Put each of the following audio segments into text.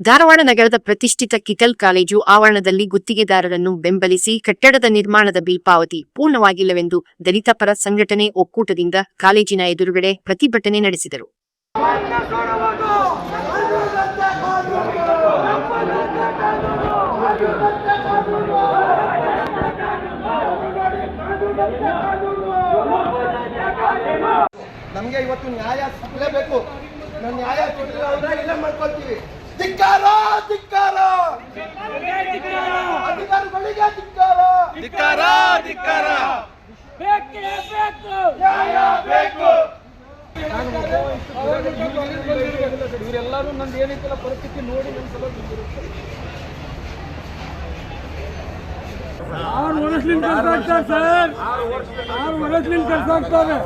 ಧಾರವಾಡ ನಗರದ ಪ್ರತಿಷ್ಠಿತ Kittel college ಆವರಣದಲ್ಲಿ ಗುತ್ತಿಗೆದಾರರನ್ನು ಬೆಂಬಲಿಸಿ ಕಟ್ಟಡದ ನಿರ್ಮಾಣದ ಬಿಲ್ ಪಾವತಿ ಪೂರ್ಣವಾಗಿಲ್ಲವೆಂದು ದಲಿತ ಪರ ಸಂಘಟನೆ ಒಕ್ಕೂಟದಿಂದ ಕಾಲೇಜಿನ ಎದುರುಗಡೆ ಪ್ರತಿಭಟನೆ ನಡೆಸಿದರು. ನಮಗೆ ಇವತ್ತು ನ್ಯಾಯ ಸಿಗಲೇಬೇಕು. ನಾವು ನ್ಯಾಯ ಇಲ್ಲೇ ಮಾಡ್ಕೊಳ್ತೀವಿ ಧಿಕ್ಕಾರ ಧಿಕ್ಕಾರ. ಅಧಿಕಾರಿಗಳಿಗೆ ಧಿಕ್ಕಾರ. ಧಿಕ್ಕಾರ ಧಿಕ್ಕಾರ. ಬೇಕು ಇವರೆಲ್ಲರೂ ನಂದು ಏನೈತಲ್ಲ ಪರಿಸ್ಥಿತಿ ನೋಡಿ ನನ್ನ ಸಲ ಆರು ವರ್ಷದಿಂದ ಕೆಲಸ ಆಗ್ತಾರೆ ಸರ್. ಆರು ವರ್ಷದಿಂದ ಕೆಲಸ ಆಗ್ತಾರೆ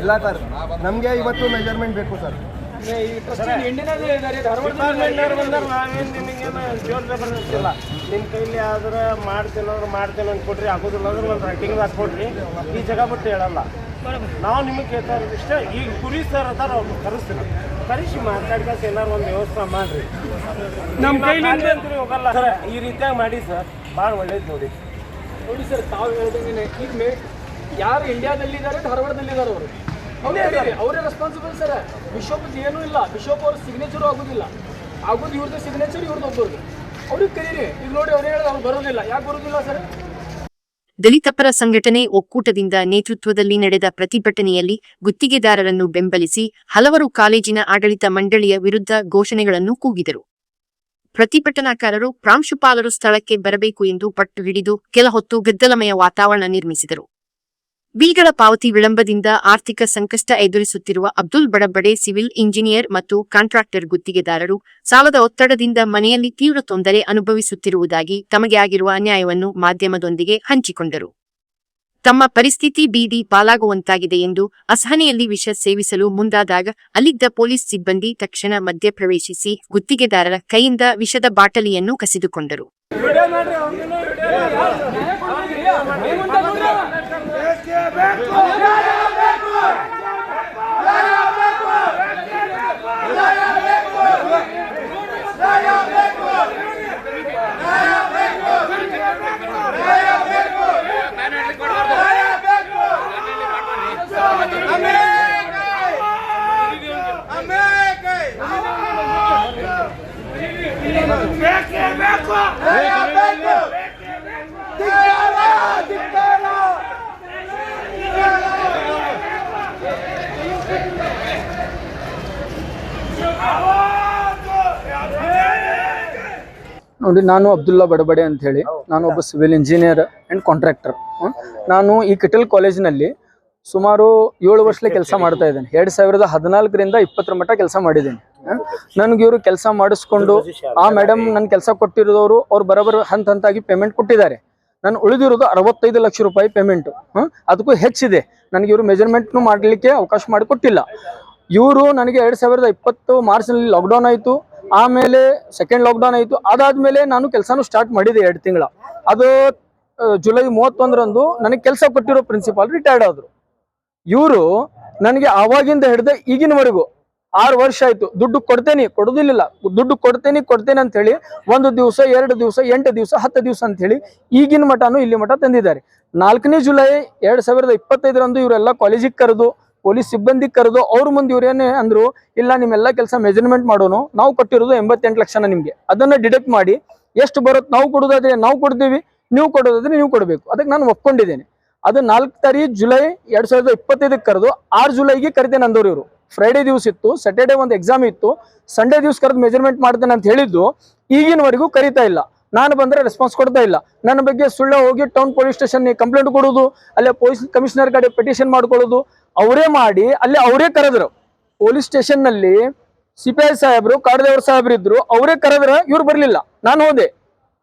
ಇಲ್ಲ ಸರ್. ನಮಗೆ ಇವತ್ತು ಮೆಜರ್ಮೆಂಟ್ ಬೇಕು ಸರ್. ಈ ಟ್ರಸ್ಟ್ ಎಂಡಿನಲ್ಲಿ ಇದ್ದಾರೆ ಧಾರವಾಡ ಬಂದ್ರೆ. ನಾವೇನು ನಿಮಗೇನು ಜೋರ್ ಜಬರ್ದಸ್ತಿಲ್ಲ ನಿಮ್ಮ ಕೈಲಿ ಆದ್ರೆ ಮಾಡ್ತೇನೆ ಅಂದ್ರೆ ಮಾಡ್ತೇನೆ ಅಂತ ಕೊಡ್ರಿ ಆಗೋದಿಲ್ಲ ಅಂದ್ರೆ ಒಂದು ರೈಟಿಂಗ್ ಹಾಕೊಡ್ರಿ ಈ ಜಾಗ ಬಿಟ್ಟು ಹೇಳಲ್ಲ. ನಾವು ನಿಮಗೆ ಕೇಳ್ತಾ ಇರೋದು ಇಷ್ಟೇ. ಈಗ ಕುರಿ ಸರ್ ಅಂತ ಅವ್ರು ಕರೆಸ್ತೀನಿ ಕರೆಸಿ ಮಾತಾಡ್ಕೊಂಡು ಏನಾರು ಒಂದು ವ್ಯವಸ್ಥೆ ಮಾಡ್ರಿ. ನಮ್ಮ ಕೈಲಿಂದ- ಹೋಗಲ್ಲ. ಸರ್ ಈ ರೀತಿಯಾಗಿ ಮಾಡಿ ಸರ್. ಭಾಳ ಒಳ್ಳೇದು ನೋಡಿ. ನೋಡಿ ಸರ್ ತಾವು ಹೇಳ್ದಂಗೆ ಈಗ ಮೇ ಯಾರು ಇಂಡಿಯಾದಲ್ಲಿ ಇದ್ದಾರೆ ಧಾರವಾಡದಲ್ಲಿ ಇದ್ದಾರೆ ಅವರು ಅವರೇ ಅವರೇ ರೆಸ್ಪಾನ್ಸಿಬಲ್ ಸರ್. ಬಿಷಪ್ ಏನೂ ಇಲ್ಲ. ಬಿಷಪ್ ಅವ್ರ ಸಿಗ್ನೇಚರು ಆಗೋದಿಲ್ಲ. ಆಗೋದು ಇವ್ರದ್ದು ಸಿಗ್ನೇಚರ್ ಇವ್ರದ್ದು ಒಬ್ಬರು ಅವ್ರಿಗೆ ಕರೀರಿ. ಈಗ ನೋಡಿ ಅವ್ರು ಹೇಳಿದ್ರೆ ಅವ್ರು ಬರೋದಿಲ್ಲ. ಯಾಕೆ ಬರೋದಿಲ್ಲ ಸರ್? ದಲಿತ ಪರ ಸಂಘಟನೆ ಒಕ್ಕೂಟದಿಂದ ನೇತೃತ್ವದಲ್ಲಿ ನಡೆದ ಪ್ರತಿಭಟನೆಯಲ್ಲಿ ಗುತ್ತಿಗೆದಾರರನ್ನು ಬೆಂಬಲಿಸಿ ಹಲವರು ಕಾಲೇಜಿನ ಆಡಳಿತ ಮಂಡಳಿಯ ವಿರುದ್ಧ ಘೋಷಣೆಗಳನ್ನು ಕೂಗಿದರು. ಪ್ರತಿಭಟನಾಕಾರರು ಪ್ರಾಂಶುಪಾಲರು ಸ್ಥಳಕ್ಕೆ ಬರಬೇಕು ಎಂದು ಪಟ್ಟು ಹಿಡಿದು ಕೆಲ ಹೊತ್ತು ಗದ್ದಲಮಯ ವಾತಾವರಣ ನಿರ್ಮಿಸಿದರು. ಬಿಲ್ಗಳ ಪಾವತಿ ವಿಳಂಬದಿಂದ ಆರ್ಥಿಕ ಸಂಕಷ್ಟ ಎದುರಿಸುತ್ತಿರುವ ಅಬ್ದುಲ್ ಬಡಬಡೆ ಸಿವಿಲ್ ಇಂಜಿನಿಯರ್ ಮತ್ತು ಕಾಂಟ್ರಾಕ್ಟರ್ ಗುತ್ತಿಗೆದಾರರು ಸಾಲದ ಒತ್ತಡದಿಂದ ಮನೆಯಲ್ಲಿ ತೀವ್ರ ತೊಂದರೆ ಅನುಭವಿಸುತ್ತಿರುವುದಾಗಿ ತಮಗೆ ಆಗಿರುವ ಅನ್ಯಾಯವನ್ನು ಮಾಧ್ಯಮದೊಂದಿಗೆ ಹಂಚಿಕೊಂಡರು. ತಮ್ಮ ಪರಿಸ್ಥಿತಿ ಬೀದಿ ಪಾಲಾಗುವಂತಾಗಿದೆ ಎಂದು ಅಸಹನೆಯಲ್ಲಿ ವಿಷ ಸೇವಿಸಲು ಮುಂದಾದಾಗ ಅಲ್ಲಿದ್ದ ಪೊಲೀಸ್ ಸಿಬ್ಬಂದಿ ತಕ್ಷಣ ಮಧ್ಯಪ್ರವೇಶಿಸಿ ಗುತ್ತಿಗೆದಾರರ ಕೈಯಿಂದ ವಿಷದ ಬಾಟಲಿಯನ್ನು ಕಸಿದುಕೊಂಡರು. ಧಿಕ್ಕಾರ ನೋಡಿ, ನಾನು ಅಬ್ದುಲ್ಲಾ ಬಡಬಡೆ ಅಂತ ಹೇಳಿ. ನಾನು ಒಬ್ಬ ಸಿವಿಲ್ ಇಂಜಿನಿಯರ್ ಅಂಡ್ ಕಾಂಟ್ರಾಕ್ಟರ್ ನಾನು ಈ ಕಿಟಲ್ ಕಾಲೇಜಿನಲ್ಲಿ ಸುಮಾರು ಏಳು ವರ್ಷಲೇ ಕೆಲಸ ಮಾಡ್ತಾ ಇದ್ದೇನೆ. ಎರಡ್ ಸಾವಿರದ ಹದಿನಾಲ್ಕರಿಂದ ಇಪ್ಪತ್ತರ ಮಟ್ಟ ಕೆಲಸ ಮಾಡಿದ್ದೀನಿ. ನನಗೆ ಇವರು ಕೆಲಸ ಮಾಡಿಸ್ಕೊಂಡು ಆ ಮೇಡಮ್ ನನ್ನ ಕೆಲಸ ಕೊಟ್ಟಿರೋದವರು ಅವ್ರು ಬರೋಬ್ಬರ ಹಂತ ಹಂತಾಗಿ ಪೇಮೆಂಟ್ ಕೊಟ್ಟಿದ್ದಾರೆ. ನಾನು ಉಳಿದಿರೋದು ಅರವತ್ತೈದು ಲಕ್ಷ ರೂಪಾಯಿ ಪೇಮೆಂಟ್ ಅದಕ್ಕೂ ಹೆಚ್ಚಿದೆ. ನನಗೆ ಇವರು ಮೆಜರ್ಮೆಂಟ್ನು ಮಾಡಲಿಕ್ಕೆ ಅವಕಾಶ ಮಾಡಿಕೊಟ್ಟಿಲ್ಲ ಇವರು ನನಗೆ ಎರಡು ಸಾವಿರದ ಇಪ್ಪತ್ತು ಮಾರ್ಚ್ನಲ್ಲಿ ಲಾಕ್ಡೌನ್ ಆಯಿತು. ಆಮೇಲೆ ಸೆಕೆಂಡ್ ಲಾಕ್ಡೌನ್ ಆಯಿತು. ಅದಾದ್ಮೇಲೆ ನಾನು ಕೆಲಸನೂ ಸ್ಟಾರ್ಟ್ ಮಾಡಿದೆ ಎರಡು ತಿಂಗಳ. ಅದು ಜುಲೈ ಮೂವತ್ತೊಂದರಂದು ನನಗೆ ಕೆಲಸ ಕೊಟ್ಟಿರೋ ಪ್ರಿನ್ಸಿಪಾಲ್ ರಿಟೈರ್ಡ್ ಆದ್ರು. ಇವರು ನನಗೆ ಆವಾಗಿಂದ ಹಿಡಿದ ಈಗಿನವರೆಗೂ ಆರು ವರ್ಷ ಆಯ್ತು. ದುಡ್ಡು ಕೊಡ್ತೇನೆ ಕೊಡೋದಿಲ್ಲ ದುಡ್ಡು ಕೊಡ್ತೇನೆ ಕೊಡ್ತೇನೆ ಅಂತ ಹೇಳಿ ಒಂದು ದಿವಸ, ಎರಡು ದಿವಸ, ಎಂಟು ದಿವಸ, ಹತ್ತು ದಿವಸ ಅಂತ ಹೇಳಿ ಈಗಿನ ಮಠನೂ ಇಲ್ಲಿ ಮಠ ತಂದಿದ್ದಾರೆ. ನಾಲ್ಕನೇ ಜುಲೈ ಎರಡು ಸಾವಿರದ ಇಪ್ಪತ್ತೈದರಂದು ಇವರೆಲ್ಲ ಕಾಲೇಜಿಗೆ ಕರೆದು ಪೊಲೀಸ್ ಸಿಬ್ಬಂದಿ ಕರೆದು ಅವ್ರ ಮುಂದೆ ಇವ್ರೇನೆ ಅಂದ್ರು, ಇಲ್ಲ, ನಿಮ್ಮೆಲ್ಲ ಕೆಲಸ ಮೆಜರ್ಮೆಂಟ್ ಮಾಡೋನು. ನಾವು ಕೊಟ್ಟಿರೋದು ಎಂಬತ್ತೆಂಟು ಲಕ್ಷನ ನಿಮಗೆ. ಅದನ್ನ ಡಿಡಕ್ಟ್ ಮಾಡಿ, ಎಷ್ಟು ಬರುತ್ತೆ ನಾವು ಕೊಡೋದಾದ್ರೆ ನಾವು ಕೊಡ್ತೀವಿ, ನೀವು ಕೊಡೋದಾದ್ರೆ ನೀವು ಕೊಡಬೇಕು. ಅದಕ್ಕೆ ನಾನು ಒಪ್ಕೊಂಡಿದ್ದೇನೆ. ಅದು ನಾಲ್ಕು ತಾರೀಕು ಜುಲೈ ಎರಡ್ ಸಾವಿರದ ಇಪ್ಪತ್ತೈದಕ್ಕೆ ಕರೆದು ಆರು ಜುಲೈಗೆ ಕರಿತೇನೆ ಅಂದವ್ರು ಇವರು. ಫ್ರೈಡೇ ದಿವಸ ಇತ್ತು ಸ್ಯಾಟರ್ಡೆ ಒಂದು ಎಕ್ಸಾಮ್ ಇತ್ತು. ಸಂಡೇ ದಿವಸ ಕರೆದು ಮೆಜರ್ಮೆಂಟ್ ಮಾಡ್ತೇನೆ ಅಂತ ಹೇಳಿದ್ದು ಈಗಿನವರೆಗೂ ಕರಿತಾ ಇಲ್ಲ. ನಾನು ಬಂದ್ರೆ ರೆಸ್ಪಾನ್ಸ್ ಕೊಡ್ತಾ ಇಲ್ಲ. ನನ್ನ ಬಗ್ಗೆ ಸುಳ್ಳ ಹೋಗಿ ಟೌನ್ ಪೊಲೀಸ್ ಸ್ಟೇಷನ್ ಕಂಪ್ಲೇಂಟ್ ಕೊಡೋದು, ಅಲ್ಲೇ ಪೊಲೀಸ್ ಕಮಿಷನರ್ ಕಡೆ ಪಿಟಿಷನ್ ಮಾಡ್ಕೊಳ್ಳೋದು, ಅವರೇ ಮಾಡಿ, ಅಲ್ಲೇ ಅವರೇ ಕರೆದ್ರು. ಪೊಲೀಸ್ ಸ್ಟೇಷನ್ನಲ್ಲಿ ಸಿ ಪಿ ಐ ಸಾಹೇಬ್ರು ಕಾಡದೇವ್ರ ಸಾಹೇಬ್ರು ಇದ್ರು, ಅವರೇ ಕರೆದ್ರ ಇವ್ರು ಬರ್ಲಿಲ್ಲ. ನಾನು ಹೋದೆ.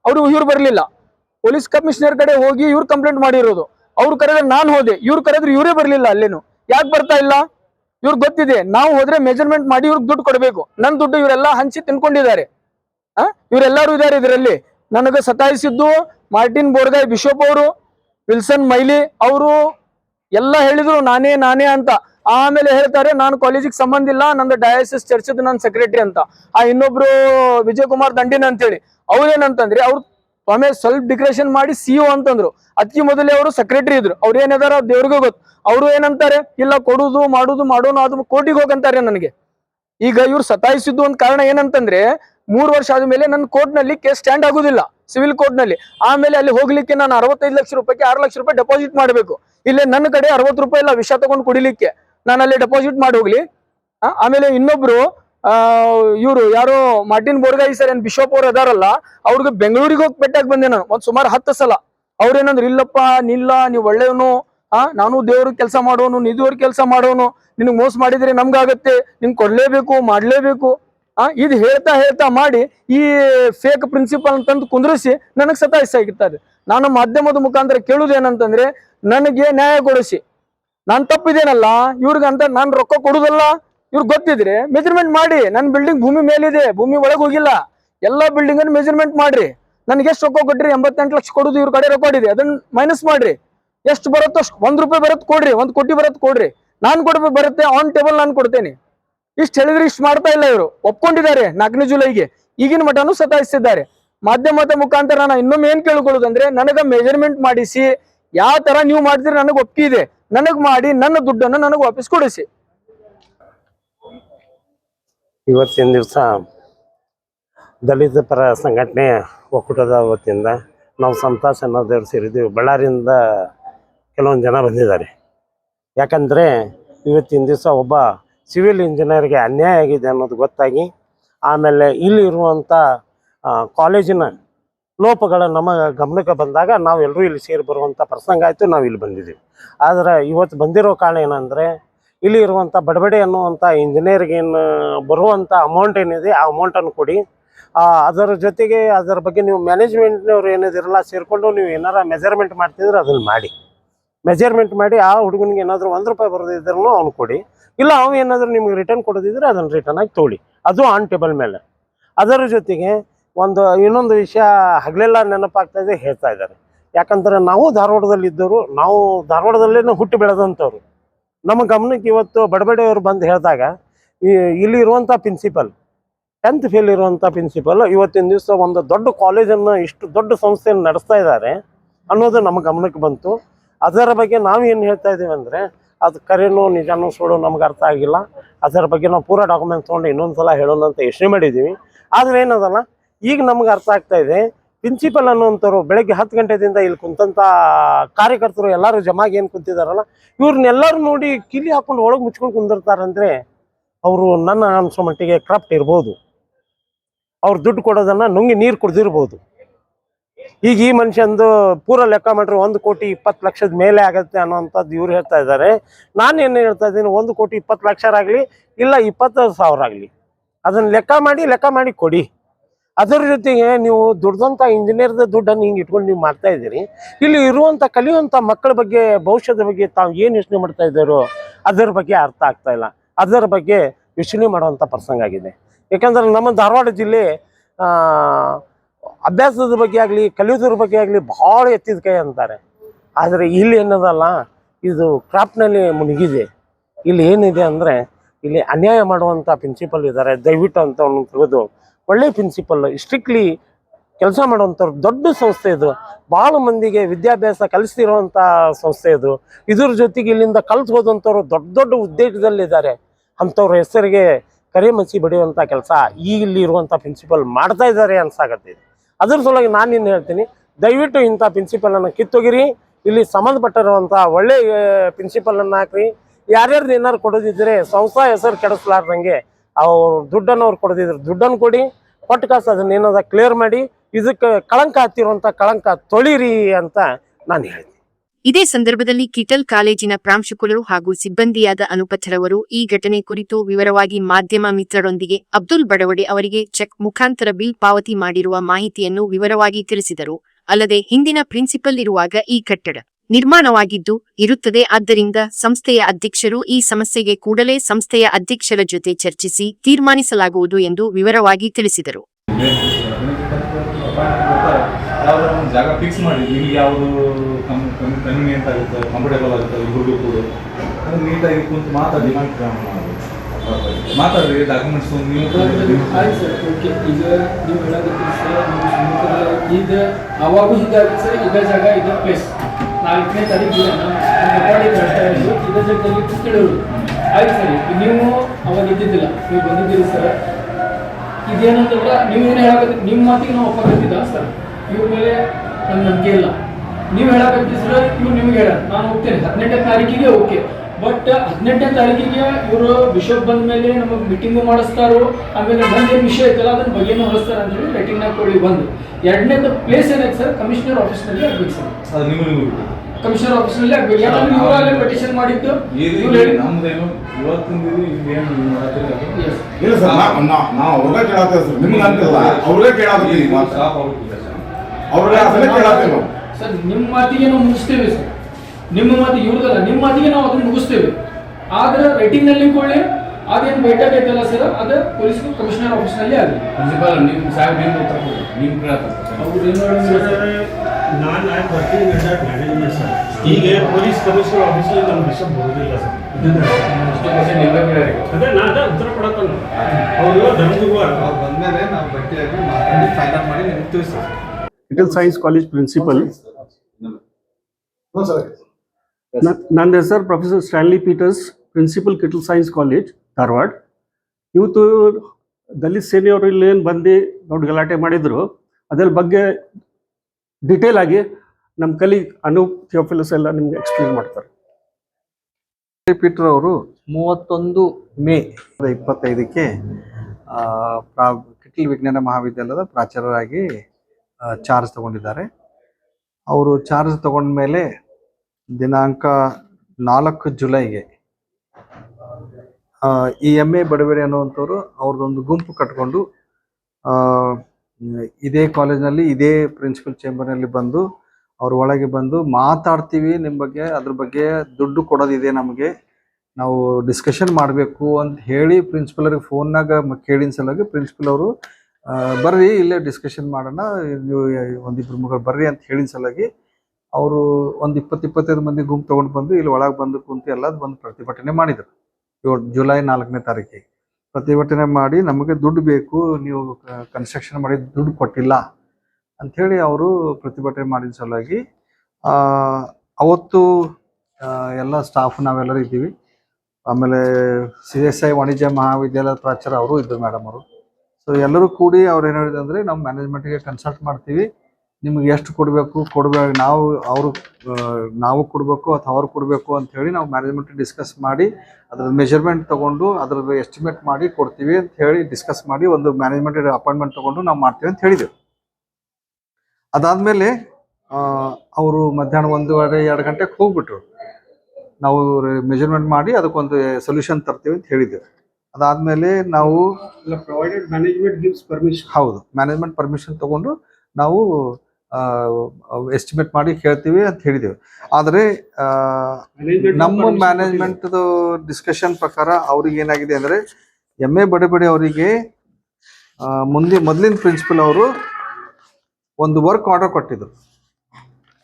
ಅವರು, ಇವ್ರು ಬರ್ಲಿಲ್ಲ. ಪೊಲೀಸ್ ಕಮಿಷನರ್ ಕಡೆ ಹೋಗಿ ಇವ್ರು ಕಂಪ್ಲೇಂಟ್ ಮಾಡಿರೋದು. ಅವ್ರು ಕರೆದ್ರೆ ನಾನು ಹೋದೆ. ಇವ್ರು ಕರೆದ್ರೆ ಇವರೇ ಬರ್ಲಿಲ್ಲ ಅಲ್ಲೇನು. ಯಾಕೆ ಬರ್ತಾ ಇಲ್ಲ? ಇವ್ರಿಗೆ ಗೊತ್ತಿದೆ. ನಾವು ಹೋದ್ರೆ ಮೆಜರ್ಮೆಂಟ್ ಮಾಡಿ ಇವ್ರಿಗೆ ದುಡ್ಡು ಕೊಡಬೇಕು. ನನ್ನ ದುಡ್ಡು ಇವರೆಲ್ಲ ಹಂಚಿ ತಿನ್ಕೊಂಡಿದ್ದಾರೆ. ಇವರೆಲ್ಲರೂ ಇದ್ದಾರೆ ಇದರಲ್ಲಿ. ನನಗೆ ಸತಾಯಿಸಿದ್ದು ಮಾರ್ಟಿನ್ ಬೋರ್ಗಾಯ್ ಬಿಷಪ್ ಅವರು, ವಿಲ್ಸನ್ ಮೈಲಿ ಅವರು, ಎಲ್ಲ ಹೇಳಿದ್ರು ನಾನೇ ನಾನೇ ಅಂತ. ಆಮೇಲೆ ಹೇಳ್ತಾರೆ, ನಾನು ಕಾಲೇಜಿಗೆ ಸಂಬಂಧ ಇಲ್ಲ, ನಂದು ಡಯಾಸಿಸ್ ಚರ್ಚದ ನನ್ನ ಸೆಕ್ರೆಟರಿ ಅಂತ. ಆ ಇನ್ನೊಬ್ರು ವಿಜಯ್ ಕುಮಾರ್ ದಂಡಿನ ಅಂತೇಳಿ, ಅವ್ರೇನಂತಂದ್ರೆ, ಅವ್ರು ಒಮ್ಮೆ ಸ್ವಲ್ಪ ಡಿಕ್ರೇಷನ್ ಮಾಡಿ ಸಿಇಒ ಅಂತಂದ್ರು. ಅದಕ್ಕೆ ಮೊದಲೇ ಅವರು ಸೆಕ್ರೆಟರಿ ಇದ್ರು. ಅವ್ರು ಏನಿದಾರ ದೇವ್ರಿಗೂ ಗೊತ್ತು. ಅವರು ಏನಂತಾರೆ, ಇಲ್ಲ ಕೊಡುದು, ಮಾಡುದು, ಮಾಡೋನು ಅದು ಕೋರ್ಟಿಗೆ ಹೋಗಂತಾರೆ ನನಗೆ. ಈಗ ಇವ್ರು ಸತಾಯಿಸಿದ್ದು ಒಂದ್ ಕಾರಣ ಏನಂತಂದ್ರೆ ಮೂರ್ ವರ್ಷ ಆದ್ಮೇಲೆ ನನ್ನ ಕೋರ್ಟ್ನಲ್ಲಿ ಕೇಸ್ ಸ್ಟ್ಯಾಂಡ್ ಆಗುದಿಲ್ಲ, ಸಿವಿಲ್ ಕೋರ್ಟ್ನಲ್ಲಿ ಆಮೇಲೆ ಅಲ್ಲಿ ಹೋಗ್ಲಿಕ್ಕೆ ನಾನು ಅರವತ್ತೈದು ಲಕ್ಷ ರೂಪಾಯಿಗೆ ಆರು ಲಕ್ಷ ರೂಪಾಯಿ ಡೆಪಾಸಿಟ್ ಮಾಡಬೇಕು. ಇಲ್ಲೇ ನನ್ನ ಕಡೆ ಅರವತ್ತು ರೂಪಾಯಿ ಇಲ್ಲ ವಿಷ ತಗೊಂಡು ಕುಡಿಲಿಕ್ಕೆ ನಾನು ಅಲ್ಲಿ ಡೆಪಾಸಿಟ್ ಮಾಡಿ ಹೋಗ್ಲಿ. ಆಮೇಲೆ ಇನ್ನೊಬ್ರು ಇವರು ಯಾರೋ ಮಾರ್ಟಿನ್ ಬೋರ್ಗಾಯಿ ಸರ್ ಏನ್ ಬಿಶಪ್ ಅವ್ರು ಅದಾರಲ್ಲ, ಅವ್ರಿಗೆ ಬೆಂಗಳೂರಿಗೆ ಹೋಗಿ ಪೆಟ್ಟಾಗಿ ಬಂದೆ ನಾನು, ಒಂದ್ ಸುಮಾರು ಹತ್ತು ಸಲ. ಅವ್ರೇನಂದ್ರು ಇಲ್ಲಪ್ಪ, ನಿಲ್ಲ, ನೀವು ಒಳ್ಳೆಯವನು, ಆ, ನಾನು ದೇವ್ರ ಕೆಲಸ ಮಾಡೋನು ನಿಧಿಯವ್ರ ಕೆಲಸ ಮಾಡೋನು, ನಿನಗ್ ಮೋಸ ಮಾಡಿದ್ರೆ ನಮ್ಗಾಗತ್ತೆ, ನಿಂಗ್ ಕೊಡ್ಲೇಬೇಕು, ಮಾಡ್ಲೇಬೇಕು. ಆ, ಇದು ಹೇಳ್ತಾ ಹೇಳ್ತಾ ಮಾಡಿ ಈ ಫೇಕ್ ಪ್ರಿನ್ಸಿಪಲ್ ಅಂತಂದು ಕುಂದ್ರಿಸಿ ನನಗ್ ಸತಾಯಿಸಾಗಿರ್ತಾರೆ ನಾನು ಮಾಧ್ಯಮದ ಮುಖಾಂತರ ಕೇಳುದು ಏನಂತಂದ್ರೆ ನನಗೆ ನ್ಯಾಯ ಕೊಡಿಸಿ. ನಾನ್ ತಪ್ಪಿದೇನಲ್ಲ, ಇವ್ರಿಗಂತ ನಾನ್ ರೊಕ್ಕ ಕೊಡುದಲ್ಲ? ಇವ್ರಿಗೆ ಗೊತ್ತಿದ್ರೆ ಮೆಜರ್ಮೆಂಟ್ ಮಾಡಿ. ನನ್ನ ಬಿಲ್ಡಿಂಗ್ ಭೂಮಿ ಮೇಲಿದೆ, ಭೂಮಿ ಒಳಗೆ ಹೋಗಿಲ್ಲ. ಎಲ್ಲಾ ಬಿಲ್ಡಿಂಗ್ ಅನ್ನು ಮೆಜರ್ಮೆಂಟ್ ಮಾಡ್ರಿ. ನನ್ಗೆ ಎಷ್ಟು ರೊಕ್ಕ ಕೊಟ್ರಿ? ಎಂಬತ್ತೆಂಟು ಲಕ್ಷ ಕೊಡುದು ಇವ್ರ ಕಡೆ ರೆಕಾರ್ಡ್ ಇದೆ. ಅದನ್ನ ಮೈನಸ್ ಮಾಡ್ರಿ. ಎಷ್ಟು ಬರುತ್ತೋ ಅಷ್ಟು, ಒಂದ್ ರೂಪಾಯಿ ಬರುತ್ತೆ ಕೊಡ್ರಿ, ಒಂದ್ ಕೋಟಿ ಬರುತ್ತೆ ಕೊಡ್ರಿ. ನಾನ್ ಕೊಡ್ಬೇಕು ಬರುತ್ತೆ ಆನ್ ಟೇಬಲ್ ನಾನು ಕೊಡ್ತೇನೆ. ಇಷ್ಟು ಹೇಳಿದ್ರೆ ಇಷ್ಟು ಮಾಡ್ತಾ ಇಲ್ಲ ಇವರು. ಒಪ್ಕೊಂಡಿದ್ದಾರೆ ನಾಲ್ಕನೇ ಜುಲೈಗೆ. ಈಗಿನ ಮಠನು ಸತಾಯಿಸಿದ್ದಾರೆ ಮಾಧ್ಯಮದ ಮುಖಾಂತರ ನಾನು ಇನ್ನೊಮ್ಮೆ ಏನ್ ಕೇಳ್ಕೊಳ್ಳೋದಂದ್ರೆ, ನನಗ ಮೆಜರ್ಮೆಂಟ್ ಮಾಡಿಸಿ, ಯಾವ ತರ ನೀವು ಮಾಡಿದ್ರೆ ನನಗೆ ಒಪ್ಪಿದೆ ನನಗ್ ಮಾಡಿ, ನನ್ನ ದುಡ್ಡನ್ನು ನನಗೆ ವಾಪಸ್ ಕೊಡಿಸಿ. ಇವತ್ತಿನ ದಿವಸ ದಲಿತ ಪರ ಸಂಘಟನೆ ಒಕ್ಕೂಟದ ವತಿಯಿಂದ ನಾವು ಸಂತಾಸ ಅನ್ನೋದೇವ್ರು ಸೇರಿದ್ದೀವಿ. ಬಳ್ಳಾರಿಯಿಂದ ಕೆಲವೊಂದು ಜನ ಬಂದಿದ್ದಾರೆ. ಯಾಕಂದರೆ ಇವತ್ತಿನ ದಿವಸ ಒಬ್ಬ ಸಿವಿಲ್ ಇಂಜಿನಿಯರ್ಗೆ ಅನ್ಯಾಯ ಆಗಿದೆ ಅನ್ನೋದು ಗೊತ್ತಾಗಿ ಆಮೇಲೆ ಇಲ್ಲಿರುವಂಥ ಇರುವಂಥ ಕಾಲೇಜಿನ ಲೋಪಗಳ ನಮ್ಮ ಗಮನಕ್ಕೆ ಬಂದಾಗ ನಾವೆಲ್ಲರೂ ಇಲ್ಲಿ ಸೇರಿ ಬರುವಂಥ ಪ್ರಸಂಗ ಆಯಿತು, ನಾವು ಇಲ್ಲಿ ಬಂದಿದ್ದೀವಿ. ಆದರೆ ಇವತ್ತು ಬಂದಿರೋ ಕಾರಣ ಏನಂದರೆ, ಇಲ್ಲಿ ಇರುವಂಥ ಬಡಬಡೆ ಅನ್ನುವಂಥ ಇಂಜಿನಿಯರ್ಗೆ ಏನು ಬರುವಂಥ ಅಮೌಂಟ್ ಏನಿದೆ, ಆ ಅಮೌಂಟನ್ನು ಕೊಡಿ. ಅದರ ಜೊತೆಗೆ ಅದರ ಬಗ್ಗೆ ನೀವು ಮ್ಯಾನೇಜ್ಮೆಂಟ್ನವ್ರು ಏನಿದಿರಲ್ಲ ಸೇರಿಕೊಂಡು ನೀವು ಏನಾರ ಮೆಜರ್ಮೆಂಟ್ ಮಾಡ್ತಿದ್ರೆ ಅದನ್ನು ಮಾಡಿ. ಮೆಜರ್ಮೆಂಟ್ ಮಾಡಿ ಆ ಹುಡುಗನಿಗೆ ಏನಾದರೂ ಒಂದು ರೂಪಾಯಿ ಬರೋದಿದ್ರೂ ಅವ್ನು ಕೊಡಿ. ಇಲ್ಲ ಅವ್ನು ಏನಾದರೂ ನಿಮ್ಗೆ ರಿಟರ್ನ್ ಕೊಡೋದಿದ್ರೆ ಅದನ್ನು ರಿಟರ್ನ್ ಆಗಿ ತೊಗೊಳ್ಳಿ ಅದು ಆನ್ ಟೇಬಲ್ ಮೇಲೆ. ಅದರ ಜೊತೆಗೆ ಒಂದು, ಇನ್ನೊಂದು ವಿಷಯ, ಹಗಲೆಲ್ಲ ನೆನಪಾಗ್ತಾ ಇದೆ, ಹೇಳ್ತಾ ಇದ್ದಾರೆ. ಯಾಕಂದ್ರೆ ನಾವು ಧಾರವಾಡದಲ್ಲಿ ಇದ್ದವರು, ನಾವು ಧಾರವಾಡದಲ್ಲೇ ಹುಟ್ಟು ಬೆಳೆದಂಥವ್ರು. ನಮ್ಮ ಗಮನಕ್ಕೆ ಇವತ್ತು ಬಡಬಡೆಯವರು ಬಂದು ಹೇಳಿದಾಗ ಇಲ್ಲಿ ಇರುವಂಥ ಪ್ರಿನ್ಸಿಪಲ್ ಟೆಂತ್ ಫೇಲ್ ಇರುವಂಥ ಪ್ರಿನ್ಸಿಪಲ್ ಇವತ್ತಿನ ದಿವಸ ಒಂದು ದೊಡ್ಡ ಕಾಲೇಜನ್ನು ಇಷ್ಟು ದೊಡ್ಡ ಸಂಸ್ಥೆಯನ್ನು ನಡೆಸ್ತಾ ಇದ್ದಾರೆ ಅನ್ನೋದು ನಮ್ಮ ಗಮನಕ್ಕೆ ಬಂತು. ಅದರ ಬಗ್ಗೆ ನಾವು ಏನು ಹೇಳ್ತಾ ಇದ್ದೀವಿ ಅಂದರೆ ಅದು ಕರೆನೂ ನಿಜಾನೋ ಸುಳ್ಳು ನಮ್ಗೆ ಅರ್ಥ ಆಗಿಲ್ಲ. ಅದರ ಬಗ್ಗೆ ನಾವು ಪೂರಾ ಡಾಕ್ಯುಮೆಂಟ್ ತೊಗೊಂಡು ಇನ್ನೊಂದು ಸಲ ಹೇಳೋಣ ಅಂತ ಯೋಚನೆ ಮಾಡಿದ್ದೀವಿ ಆದರೆ ಏನದಲ್ಲ, ಈಗ ನಮ್ಗೆ ಅರ್ಥ ಆಗ್ತಾ ಇದೆ ಪ್ರಿನ್ಸಿಪಲ್ ಅನ್ನುವಂಥವ್ರು ಬೆಳಗ್ಗೆ ಹತ್ತು ಗಂಟೆದಿಂದ ಇಲ್ಲಿ ಕುಂತಂಥ ಕಾರ್ಯಕರ್ತರು ಎಲ್ಲರೂ ಜಮಾಗಿ ಏನು ಕುಂತಿದಾರಲ್ಲ ಇವ್ರನ್ನೆಲ್ಲರೂ ನೋಡಿ ಕಿಲಿ ಹಾಕೊಂಡು ಒಳಗೆ ಮುಚ್ಕೊಂಡು ಕುಂದಿರ್ತಾರಂದ್ರೆ ಅವರು ನನ್ನ ಅನ್ಸೋ ಮಟ್ಟಿಗೆ ಕ್ರಾಫ್ಟ್ ಇರ್ಬೋದು. ಅವ್ರು ದುಡ್ಡು ಕೊಡೋದನ್ನು ನುಂಗಿ ನೀರು ಕುಡ್ದಿರ್ಬೋದು. ಈಗ ಈ ಮನುಷ್ಯಂದು ಪೂರ ಲೆಕ್ಕ ಮಾಡ್ರೆ ಒಂದು ಕೋಟಿ ಇಪ್ಪತ್ತು ಲಕ್ಷದ ಮೇಲೆ ಆಗತ್ತೆ ಅನ್ನೋಂಥದ್ದು ಇವ್ರು ಹೇಳ್ತಾ ಇದ್ದಾರೆ. ನಾನು ಏನು ಹೇಳ್ತಾ ಇದ್ದೀನಿ, ಒಂದು ಕೋಟಿ ಇಪ್ಪತ್ತು ಆಗಲಿ ಇಲ್ಲ ಇಪ್ಪತ್ತು ಸಾವಿರ ಆಗಲಿ. ಅದನ್ನು ಲೆಕ್ಕ ಮಾಡಿ ಲೆಕ್ಕ ಮಾಡಿ ಕೊಡಿ. ಅದರ ಜೊತೆಗೆ ನೀವು ದುಡ್ದಂಥ ಇಂಜಿನಿಯರ್ದ ದುಡ್ಡನ್ನು ಹಿಂಗೆ ಇಟ್ಕೊಂಡು ನೀವು ಮಾಡ್ತಾ ಇದ್ದೀರಿ. ಇಲ್ಲಿ ಇರುವಂಥ ಕಲಿಯುವಂಥ ಮಕ್ಕಳ ಬಗ್ಗೆ, ಭವಿಷ್ಯದ ಬಗ್ಗೆ ತಾವು ಏನು ಯೋಚನೆ ಮಾಡ್ತಾ ಇದ್ದಾರೋ ಅದರ ಬಗ್ಗೆ ಅರ್ಥ ಆಗ್ತಾ ಇಲ್ಲ. ಅದರ ಬಗ್ಗೆ ಯೋಚನೆ ಮಾಡುವಂಥ ಪ್ರಸಂಗ ಆಗಿದೆ. ಯಾಕಂದ್ರೆ ನಮ್ಮ ಧಾರವಾಡ ಜಿಲ್ಲೆ ಅಭ್ಯಾಸದ ಬಗ್ಗೆ ಆಗಲಿ, ಕಲಿಯೋದ್ರ ಬಗ್ಗೆ ಆಗಲಿ ಭಾಳ ಎತ್ತಿದ ಕೈ ಅಂತಾರೆ. ಆದರೆ ಇಲ್ಲಿ ಏನದಲ್ಲ ಇದು ಕ್ರಾಫ್ಟ್ನಲ್ಲಿ ಮುಳುಗಿದೆ ಇಲ್ಲಿ ಏನಿದೆ ಅಂದರೆ, ಇಲ್ಲಿ ಅನ್ಯಾಯ ಮಾಡುವಂಥ ಪ್ರಿನ್ಸಿಪಲ್ ಇದ್ದಾರೆ. ದಯವಿಟ್ಟು ಅಂತ ತೆಗೆದು ಒಳ್ಳೆ ಪ್ರಿನ್ಸಿಪಲ್ ಸ್ಟ್ರಿಕ್ಟ್ಲಿ ಕೆಲಸ ಮಾಡುವಂಥವ್ರು, ದೊಡ್ಡ ಸಂಸ್ಥೆ ಇದು. ಭಾಳ ಮಂದಿಗೆ ವಿದ್ಯಾಭ್ಯಾಸ ಕಲಿಸ್ತಿರುವಂಥ ಸಂಸ್ಥೆ ಇದು. ಇದ್ರ ಜೊತೆಗೆ ಇಲ್ಲಿಂದ ಕಲ್ತು ಹೋದಂಥವ್ರು ದೊಡ್ಡ ದೊಡ್ಡ ಉದ್ದೇಶದಲ್ಲಿದ್ದಾರೆ. ಅಂಥವ್ರ ಹೆಸರಿಗೆ ಕರೆ ಮಸಿ ಬಡಿಯುವಂಥ ಕೆಲಸ ಈಗ ಇಲ್ಲಿ ಇರುವಂಥ ಪ್ರಿನ್ಸಿಪಲ್ ಮಾಡ್ತಾ ಇದ್ದಾರೆ ಅನ್ಸಾಗತ್ತೆ. ಅದ್ರ ಸಲುವಾಗಿ ನಾನು ನಿನ್ನ ಹೇಳ್ತೀನಿ, ದಯವಿಟ್ಟು ಇಂಥ ಪ್ರಿನ್ಸಿಪಲನ್ನು ಕಿತ್ತೊಗಿರಿ. ಇಲ್ಲಿ ಸಂಬಂಧಪಟ್ಟಿರುವಂಥ ಒಳ್ಳೆ ಪ್ರಿನ್ಸಿಪಲನ್ನು ಹಾಕ್ರಿ. ಯಾರ್ಯಾರ್ದು ಏನಾರು ಕೊಡೋದಿದ್ರೆ ಸಂಸ್ಥಾ ಹೆಸರು ಕೆಡಿಸ್ಲಾರ್ದಂಗೆ ಅವ್ರು ದುಡ್ಡನ್ನು ಅವ್ರು ಕೊಡೋದಿದ್ರೆ ದುಡ್ಡನ್ನು ಕೊಡಿ. ಕೊಟ್ಟು ಕಾಸು ಅದನ್ನ ಏನಾದ ಕ್ಲಿಯರ್ ಮಾಡಿ, ಇದಕ್ಕೆ ಕಳಂಕ ಹತ್ತಿರುವಂಥ ಕಳಂಕ ತೊಳಿರಿ ಅಂತ ನಾನು ಹೇಳ್ತೀನಿ. ಇದೇ ಸಂದರ್ಭದಲ್ಲಿ ಕಿಟಲ್ ಕಾಲೇಜಿನ ಪ್ರಾಂಶುಕುಲರು ಹಾಗೂ ಸಿಬ್ಬಂದಿಯಾದ ಅನುಪಥರವರು ಈ ಘಟನೆ ಕುರಿತು ವಿವರವಾಗಿ ಮಾಧ್ಯಮ ಮಿತ್ರರೊಂದಿಗೆ ಅಬ್ದುಲ್ ಬಡವಡೆ ಅವರಿಗೆ ಚೆಕ್ ಮುಖಾಂತರ ಬಿಲ್ ಪಾವತಿ ಮಾಡಿರುವ ಮಾಹಿತಿಯನ್ನು ವಿವರವಾಗಿ ತಿಳಿಸಿದರು. ಅಲ್ಲದೆ ಹಿಂದಿನ ಪ್ರಿನ್ಸಿಪಲ್ ಇರುವಾಗ ಈ ಕಟ್ಟಡ ನಿರ್ಮಾಣವಾಗಿದ್ದು ಇರುತ್ತದೆ. ಆದ್ದರಿಂದ ಸಂಸ್ಥೆಯ ಅಧ್ಯಕ್ಷರು ಈ ಸಮಸ್ಯೆಗೆ ಕೂಡಲೇ ಸಂಸ್ಥೆಯ ಅಧ್ಯಕ್ಷರ ಜೊತೆ ಚರ್ಚಿಸಿ ತೀರ್ಮಾನಿಸಲಾಗುವುದು ಎಂದು ವಿವರವಾಗಿ ತಿಳಿಸಿದರು. ಜಾಗ ಫಿಕ್ಸ್ ಮಾಡಿ, ನಿಮ್ಗೆ ಯಾವುದು ಕಮ್ಮಿ ಕಮ್ಮಿ ಕನ್ವೀನಿಯಂಟ್ ಆಗುತ್ತೆ ಕಂಫರ್ಟೇಬಲ್ ಆಗುತ್ತೆ ಇಬ್ಬರಿಗೂ ಕೂಡ. ಅದು ನೀಟಾಗಿ ಕುಂತು ಮಾತಾಡಿ ಮಾತಾಡ್ರಿ ಡಾಕ್ಯುಮೆಂಟ್ಸ್ ನೀವು ಆಯ್ತು ಸರ್ ಓಕೆ. ಈಗ ನೀವು ಹೇಳೋದಕ್ಕೆ ಸರ್ ಈಗ ಅವಾಗೂ ಹಿಂಗಾಗಿ ಸರ್ ಇದೇ ಜಾಗ ಇದೇ ಪ್ಲೇಸ್ ನಾಲ್ಕನೇ ತಾರೀಕು ಇದೆ ರೆಕಾರ್ಡಿಂಗ್ ಇರೋದು. ಇದೇ ಜಾಗದಲ್ಲಿ ಕೂತ್ಕೊಳ್ಳೋರು. ಆಯ್ತು ಸರ್ ನೀವು ಅವಾಗ ಇದ್ದಿದ್ದಿಲ್ಲ ನೀವು ಬಂದಿದ್ದೀರಿ ಸರ್. ಇದೇನಂತಂದ್ರೆ ನೀವು ಏನು ಹೇಳಕತ್ತಿ ನಿಮ್ಮ ಮಾತಿಗೆ ನಾವು ಒಪ್ಪಾಗತ್ತಿದ್ದ ಸರ್? ಇವ್ರ ಮೇಲೆ ನನ್ನ ನಂಬಿಕೆ ಇಲ್ಲ. ನೀವು ಹೇಳಕತ್ತಿ ಸರ್ ಇವ್ರು ನಿಮ್ಗೆ ಹೇಳ ನಾನು ಹೋಗ್ತೇನೆ. ಹದಿನೆಂಟನೇ ತಾರೀಕಿಗೆ ಓಕೆ ಬಟ್ ಹದಿನೆಂಟನೇ ತಾರೀಕಿಗೆ ಇವರು ಬಿಷಪ್ ಬಂದ ಮೇಲೆ ನಮಗೆ ಮೀಟಿಂಗು ಮಾಡಿಸ್ತಾರೋ. ಆಮೇಲೆ ಒಂದೇನು ವಿಷಯ ಐತಲ್ಲ ಅದನ್ನ ಬಗೆನೂ ಹೊಲಿಸ್ತಾರೆ ಅಂತ ಹೇಳಿ ರೇಟಿಂಗ್ನಾಗ ಕೊಡಿ ಬಂದು. ಎರಡನೇದು ಪ್ಲೇಸ್ ಏನೈತೆ ಸರ್ ಕಮಿಷನರ್ ಆಫೀಸ್ನಲ್ಲಿ ಆಗ್ಬೇಕು ಸರ್ ಅದು ನಿಮಗೆ ಕಮಿಷನರ್ ಆಫೀಸ್ನಲ್ಲಿ ಆಗ್ಬೇಕು ಯಾಕಂದ್ರೆ ಇವರು ಅಲ್ಲೇ ಪೆಟಿಷನ್ ಮಾಡಿದ್ದು ನಮ್ದೇನು ಇವತ್ತಿಂದ. ಇಲ್ಲ ಸರ್ ನಾವು ಅವ್ರೇ ಕೇಳತ್ತೇವೆ ಸರ್ ನಿಮ್ಗೆ ಅಂತಿಲ್ಲ ಅವ್ರೇ ಕೇಳತ್ತೀವಿ ಕೇಳತ್ತೇವೆ. ನಾವು ಸರ್ ನಿಮ್ಮ ಮಾತಿಗೆ ನಾವು ಮುಗಿಸ್ತೇವೆ ಸರ್. ನಿಮ್ಮ ಮಾತು ಇವ್ರದಲ್ಲ ನಿಮ್ಮ ಮಾತಿಗೆ ನಾವು ಅದನ್ನು ಮುಗಿಸ್ತೇವೆ. ಆದ್ರೆ ರೈಟಿಂಗ್ನಲ್ಲಿ ಕೊಳ್ಳಿ ಅದೇನು ಐತಲ್ಲ ಸರ್ ಅದು ಪೊಲೀಸ್ ಕಮಿಷನರ್ ಆಫೀಸ್ನಲ್ಲಿ ಆಗಲಿ ಪ್ರಿನ್ಸಿಪಾಲ್ ನಿಮ್ಮ ಸಾಹೇಬ್ ನಿಮ್ ಉತ್ತರ ಕೊಡಿ. ನಿಮ್ಮ ಕೇಳತ್ತ ಅವ್ರು ಏನು ಸರ್? ನಾನು ವರ್ಕಿಂಗ್ ಮ್ಯಾನೇಜ್ಮೆಂಟ್ ಸರ್. ಈಗ ಪೊಲೀಸ್ ಕಮಿಷನರ್ ಆಫೀಸಲ್ಲಿ ನಮ್ಮ ಬಿಷಪ್ ಬರೋದಿಲ್ಲ ಸರ್. ಅದೇ ನಾನು ಉತ್ತರ ಕೊಡತ್ತಾನ. ಅವರು ಧರ್ಮಗುರು ಅವ್ರು ಬಂದ್ಮೇಲೆ ನಾವು ಗಟ್ಟಿಯಾಗಿ ಮಾತಾಡಿ ಫೈನಲ್ ಮಾಡಿ ನಿಮ್ಗೆ ತಿಳಿಸ್ತೀವಿ. ಲಿಟಲ್ ಸೈನ್ಸ್ ಕಾಲೇಜ್ ಪ್ರಿನ್ಸಿಪಲ್ ನನ್ನ ಹೆಸರು professor Stanley Peters principal Kittel science college Dharwad ಇವತ್ತು ದಲಿತ್ ಸೇನೆಯವರು ಇಲ್ಲಿ ಏನು ಬಂದು ದೊಡ್ಡ ಗಲಾಟೆ ಮಾಡಿದರು. ಅದರ ಬಗ್ಗೆ ಡಿಟೇಲ್ ಆಗಿ ನಮ್ಮ ಕಲಿ ಅನೂಪ್ ಥಿಯೋಫಿಲಸ್ ಎಲ್ಲ ನಿಮ್ಗೆ ಎಕ್ಸ್ಪ್ಲೇನ್ ಮಾಡ್ತಾರೆ. ಪೀಟರ್ ಅವರು ಮೂವತ್ತೊಂದು ಮೇ ಇಪ್ಪತ್ತೈದಕ್ಕೆ ಕಿಟಲ್ ವಿಜ್ಞಾನ ಮಹಾವಿದ್ಯಾಲಯದ ಪ್ರಾಚಾರ್ಯರಾಗಿ ಚಾರ್ಜ್ ತಗೊಂಡಿದ್ದಾರೆ. ಅವರು ಚಾರ್ಜ್ ತಗೊಂಡ್ಮೇಲೆ ದಿನಾಂಕ ನಾಲ್ಕು ಜುಲೈಗೆ ಈ ಎಂ ಎ ಬಡಬೇಡಿ ಅನ್ನುವಂಥವ್ರು ಅವ್ರದ್ದೊಂದು ಗುಂಪು ಕಟ್ಕೊಂಡು ಇದೇ ಕಾಲೇಜ್ನಲ್ಲಿ ಇದೇ ಪ್ರಿನ್ಸಿಪಲ್ ಚೇಂಬರ್ನಲ್ಲಿ ಬಂದು ಅವ್ರ ಒಳಗೆ ಬಂದು ಮಾತಾಡ್ತೀವಿ ನಿಮ್ಮ ಬಗ್ಗೆ, ಅದ್ರ ಬಗ್ಗೆ ದುಡ್ಡು ಕೊಡೋದಿದೆ ನಮಗೆ, ನಾವು ಡಿಸ್ಕಷನ್ ಮಾಡಬೇಕು ಅಂತ ಹೇಳಿ ಪ್ರಿನ್ಸಿಪಲ್ರಿಗೆ ಫೋನ್ನಾಗ ಕೇಳಿನ ಸಲುವಾಗಿ ಪ್ರಿನ್ಸಿಪಲ್ ಅವರು ಬರ್ರಿ, ಇಲ್ಲೇ ಡಿಸ್ಕಷನ್ ಮಾಡೋಣ. ನೀವು ಒಂದಿಬ್ರು ಮಗಳು ಬರ್ರಿ ಅಂತ ಹೇಳಿನ ಸಲಾಗಿ ಅವರು ಒಂದು ಇಪ್ಪತ್ತು ಇಪ್ಪತ್ತೈದು ಮಂದಿ ಗುಂಪು ತೊಗೊಂಡು ಬಂದು ಇಲ್ಲಿ ಒಳಗೆ ಬಂದು ಕುಂತು ಎಲ್ಲ ಬಂದು ಪ್ರತಿಭಟನೆ ಮಾಡಿದರು. ಏಳು ಜುಲೈ ನಾಲ್ಕನೇ ತಾರೀಕಿಗೆ. ಪ್ರತಿಭಟನೆ ಮಾಡಿ ನಮಗೆ ದುಡ್ಡು ಬೇಕು, ನೀವು ಕನ್ಸ್ಟ್ರಕ್ಷನ್ ಮಾಡಿ ದುಡ್ಡು ಕೊಟ್ಟಿಲ್ಲ ಅಂಥೇಳಿ ಅವರು ಪ್ರತಿಭಟನೆ ಮಾಡಿದ ಸಲುವಾಗಿ ಅವತ್ತು ಎಲ್ಲ ಸ್ಟಾಫ್ ನಾವೆಲ್ಲರೂ ಇದ್ದೀವಿ. ಆಮೇಲೆ ಸಿ ಎಸ್ ಐ ವಾಣಿಜ್ಯ ಮಹಾವಿದ್ಯಾಲಯದ ಪ್ರಾಚಾರ್ಯ ಅವರು ಇದ್ದರು ಮೇಡಮ್ ಅವರು. ಸೊ ಎಲ್ಲರೂ ಕೂಡಿ ಅವ್ರು ಏನು ಹೇಳಿದೆ ಅಂದರೆ ನಾವು ಮ್ಯಾನೇಜ್ಮೆಂಟ್ಗೆ ಕನ್ಸಲ್ಟ್ ಮಾಡ್ತೀವಿ. ನಿಮ್ಗೆ ಎಷ್ಟು ಕೊಡಬೇಕು ಕೊಡಬೇಕು ನಾವು, ಅವರು ನಾವು ಕೊಡಬೇಕು ಅಥವಾ ಅವ್ರು ಕೊಡಬೇಕು ಅಂತ ಹೇಳಿ ನಾವು ಮ್ಯಾನೇಜ್ಮೆಂಟ್ ಡಿಸ್ಕಸ್ ಮಾಡಿ ಅದ್ರ ಮೆಜರ್ಮೆಂಟ್ ತೊಗೊಂಡು ಅದ್ರದ್ದು ಎಸ್ಟಿಮೇಟ್ ಮಾಡಿ ಕೊಡ್ತೀವಿ ಅಂತ ಹೇಳಿ ಡಿಸ್ಕಸ್ ಮಾಡಿ ಒಂದು ಮ್ಯಾನೇಜ್ಮೆಂಟ್ ಅಪಾಯಿಂಟ್ಮೆಂಟ್ ತೊಗೊಂಡು ನಾವು ಮಾಡ್ತೀವಿ ಅಂತ ಹೇಳಿದೆವು. ಅದಾದಮೇಲೆ ಅವರು ಮಧ್ಯಾಹ್ನ ಒಂದೂವರೆ, ಎರಡು ಗಂಟೆಗೆ ಹೋಗ್ಬಿಟ್ರು. ನಾವು ಮೆಜರ್ಮೆಂಟ್ ಮಾಡಿ ಅದಕ್ಕೊಂದು ಸೊಲ್ಯೂಷನ್ ತರ್ತೀವಿ ಅಂತ ಹೇಳಿದ್ದೆವು ಅದಾದಮೇಲೆ ನಾವು ಪ್ರೊವೈಡೆಡ್ ಮ್ಯಾನೇಜ್ಮೆಂಟ್ ಗಿವ್ಸ್ ಪರ್ಮಿಷನ್ ಹೌದು ಮ್ಯಾನೇಜ್ಮೆಂಟ್ ಪರ್ಮಿಷನ್ ತಗೊಂಡು ನಾವು ಎಸ್ಟಿಮೇಟ್ ಮಾಡಿ ಕೇಳ್ತೀವಿ ಅಂತ ಹೇಳಿದೆವು ಆದರೆ ನಮ್ಮ ಮ್ಯಾನೇಜ್ಮೆಂಟ್ ಡಿಸ್ಕಷನ್ ಪ್ರಕಾರ ಅವ್ರಿಗೆ ಏನಾಗಿದೆ ಅಂದರೆ ಎಂ ಎ ಬಡಬಡಿ ಅವರಿಗೆ ಮುಂದೆ ಮೊದಲಿನ ಪ್ರಿನ್ಸಿಪಲ್ ಅವರು ಒಂದು ವರ್ಕ್ ಆರ್ಡರ್ ಕೊಟ್ಟಿದ್ರು.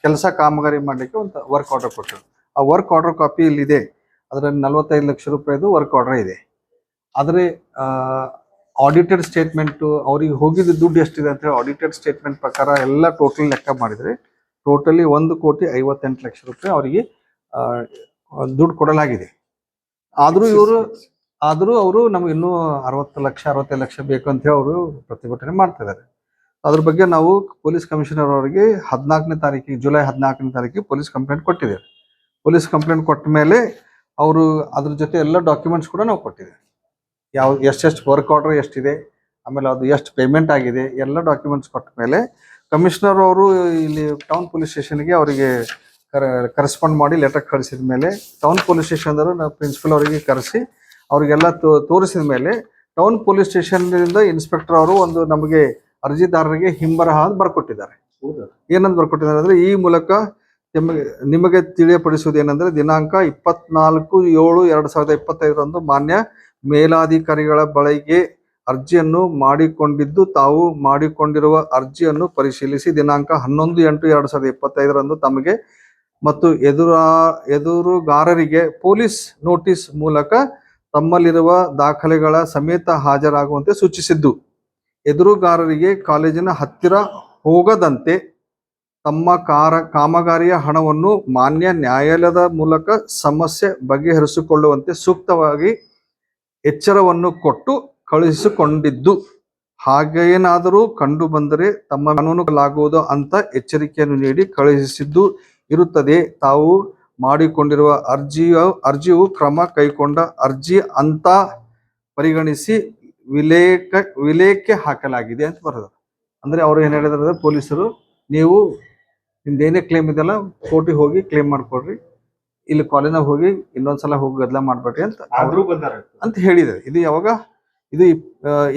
ಕೆಲಸ ಕಾಮಗಾರಿ ಮಾಡಲಿಕ್ಕೆ ಒಂದು ವರ್ಕ್ ಆರ್ಡರ್ ಕೊಟ್ಟರು ಆ ವರ್ಕ್ ಆರ್ಡರ್ ಕಾಪಿ ಇಲ್ಲಿದೆ. ಅದರಲ್ಲಿ ನಲ್ವತ್ತೈದು ಲಕ್ಷ ರೂಪಾಯಿದು ವರ್ಕ್ ಆರ್ಡರ್ ಇದೆ. ಆದರೆ ಆಡಿಟೆಡ್ ಸ್ಟೇಟ್ಮೆಂಟು ಅವ್ರಿಗೆ ಹೋಗಿದ್ದ ದುಡ್ಡು ಎಷ್ಟಿದೆ ಅಂತ ಹೇಳಿ ಆಡಿಟೆಡ್ ಸ್ಟೇಟ್ಮೆಂಟ್ ಪ್ರಕಾರ ಎಲ್ಲ ಟೋಟಲ್ ಲೆಕ್ಕ ಮಾಡಿದರೆ ಟೋಟಲಿ ಒಂದು ಕೋಟಿ ಐವತ್ತೆಂಟು ಲಕ್ಷ ರೂಪಾಯಿ ಅವರಿಗೆ ಆ, ದುಡ್ಡು ಕೊಡಲಾಗಿದೆ. ಆದರೂ ಇವರು ಆದರೂ ಅವರು ನಮ್ಗೆ ಇನ್ನೂ ಅರವತ್ತು ಲಕ್ಷ ಅರವತ್ತೈದು ಲಕ್ಷ ಬೇಕು ಅಂತ ಹೇಳಿ ಅವರು ಪ್ರತಿಭಟನೆ ಮಾಡ್ತಾ ಇದ್ದಾರೆ ಅದ್ರ ಬಗ್ಗೆ ನಾವು ಪೊಲೀಸ್ ಕಮಿಷನರ್ ಅವರಿಗೆ ಹದಿನಾಲ್ಕನೇ ತಾರೀಕಿಗೆ ಜುಲೈ ಹದಿನಾಲ್ಕನೇ ತಾರೀಕಿಗೆ ಪೊಲೀಸ್ ಕಂಪ್ಲೇಂಟ್ ಕೊಟ್ಟಿದ್ದೇವೆ. ಪೊಲೀಸ್ ಕಂಪ್ಲೇಂಟ್ ಕೊಟ್ಟ ಮೇಲೆ ಅವರು ಅದ್ರ ಜೊತೆ ಎಲ್ಲ ಡಾಕ್ಯುಮೆಂಟ್ಸ್ ಕೂಡ ನಾವು ಕೊಟ್ಟಿದ್ದೇವೆ. ಯಾವ ಎಷ್ಟೆಷ್ಟು ವರ್ಕ್ ಆರ್ಡರ್ ಎಷ್ಟಿದೆ ಆಮೇಲೆ ಅದು ಎಷ್ಟು ಪೇಮೆಂಟ್ ಆಗಿದೆ ಎಲ್ಲ ಡಾಕ್ಯುಮೆಂಟ್ಸ್ ಕೊಟ್ಟ ಮೇಲೆ ಕಮಿಷನರ್ ಅವರು ಇಲ್ಲಿ ಟೌನ್ ಪೊಲೀಸ್ ಸ್ಟೇಷನ್ಗೆ ಅವರಿಗೆ ಕರ ಕರೆಸ್ಪಾಂಡ್ ಮಾಡಿ ಲೆಟರ್ ಕಳಿಸಿದ ಮೇಲೆ ಟೌನ್ ಪೊಲೀಸ್ ಸ್ಟೇಷನ್ದವರು ನಾವು ಪ್ರಿನ್ಸಿಪಲ್ ಅವರಿಗೆ ಕರೆಸಿ ಅವರಿಗೆಲ್ಲ ತೋರಿಸಿದ ಮೇಲೆ ಟೌನ್ ಪೊಲೀಸ್ ಸ್ಟೇಷನ್ನಿಂದ ಇನ್ಸ್ಪೆಕ್ಟರ್ ಅವರು ಒಂದು ನಮಗೆ ಅರ್ಜಿದಾರರಿಗೆ ಹಿಂಬರಹ ಅಂತ ಬರ್ಕೊಟ್ಟಿದ್ದಾರೆ. ಏನಂತ ಬರ್ಕೊಟ್ಟಿದ್ದಾರೆ ಅಂದ್ರೆ ಈ ಮೂಲಕ ನಿಮಗೆ ನಿಮಗೆ ತಿಳಿಯಪಡಿಸುವುದು ಏನಂದ್ರೆ ದಿನಾಂಕ ಇಪ್ಪತ್ನಾಲ್ಕು ಏಳು ಎರಡು ಸಾವಿರದ ಇಪ್ಪತ್ತೈದರಂದು ಮಾನ್ಯ ಮೇಲಾಧಿಕಾರಿಗಳ ಬಳಿಗೆ ಅರ್ಜಿಯನ್ನು ಮಾಡಿಕೊಂಡಿದ್ದು ತಾವು ಮಾಡಿಕೊಂಡಿರುವ ಅರ್ಜಿಯನ್ನು ಪರಿಶೀಲಿಸಿ ದಿನಾಂಕ ಹನ್ನೊಂದು ಎಂಟು ಎರಡು ಸಾವಿರದ ಇಪ್ಪತ್ತೈದರಂದು ತಮಗೆ ಮತ್ತು ಎದುರ ಎದುರುಗಾರರಿಗೆ ಪೊಲೀಸ್ ನೋಟಿಸ್ ಮೂಲಕ ತಮ್ಮಲ್ಲಿರುವ ದಾಖಲೆಗಳ ಸಮೇತ ಹಾಜರಾಗುವಂತೆ ಸೂಚಿಸಿದ್ದು, ಎದುರುಗಾರರಿಗೆ ಕಾಲೇಜಿನ ಹತ್ತಿರ ಹೋಗದಂತೆ ತಮ್ಮ ಕಾರ ಕಾಮಗಾರಿಯ ಹಣವನ್ನು ಮಾನ್ಯ ನ್ಯಾಯಾಲಯದ ಮೂಲಕ ಸಮಸ್ಯೆ ಬಗೆಹರಿಸಿಕೊಳ್ಳುವಂತೆ ಸೂಕ್ತವಾಗಿ ಎಚ್ಚರವನ್ನು ಕೊಟ್ಟು ಕಳುಹಿಸಿಕೊಂಡಿದ್ದು. ಹಾಗೇನಾದರೂ ಕಂಡು ಬಂದರೆ ತಮ್ಮ ಕಾನೂನುಗಳಾಗುವುದು ಅಂತ ಎಚ್ಚರಿಕೆಯನ್ನು ನೀಡಿ ಕಳುಹಿಸಿದ್ದು ಇರುತ್ತದೆ. ತಾವು ಮಾಡಿಕೊಂಡಿರುವ ಅರ್ಜಿಯ, ಅರ್ಜಿಯು ಕ್ರಮ ಕೈಗೊಂಡ ಅರ್ಜಿ ಅಂತ ಪರಿಗಣಿಸಿ ವಿಲೇಖ ವಿಲೇಖೆ ಹಾಕಲಾಗಿದೆ ಅಂತ ಬರೆದ. ಅಂದರೆ ಅವ್ರು ಏನ್ ಹೇಳಿದ್ರೆ ಪೊಲೀಸರು, ನೀವು ನಿಮ್ದೇನೇ ಕ್ಲೇಮ್ ಇದೆಯಲ್ಲ, ಕೋರ್ಟಿಗೆ ಹೋಗಿ ಕ್ಲೇಮ್ ಮಾಡ್ಕೊಡ್ರಿ. ಇಲ್ಲಿ ಕಾಲೇಜ್ನಾಗ ಹೋಗಿ ಇನ್ನೊಂದ್ಸಲ ಹೋಗಿ ಗದ್ದಲ ಮಾಡ್ಬೇಡ್ರಿ ಅಂತ ಆದ್ರೂ ಬಂದಾರ. ಅಂತ ಹೇಳಿದೆ ಇದು ಯಾವಾಗ? ಇದು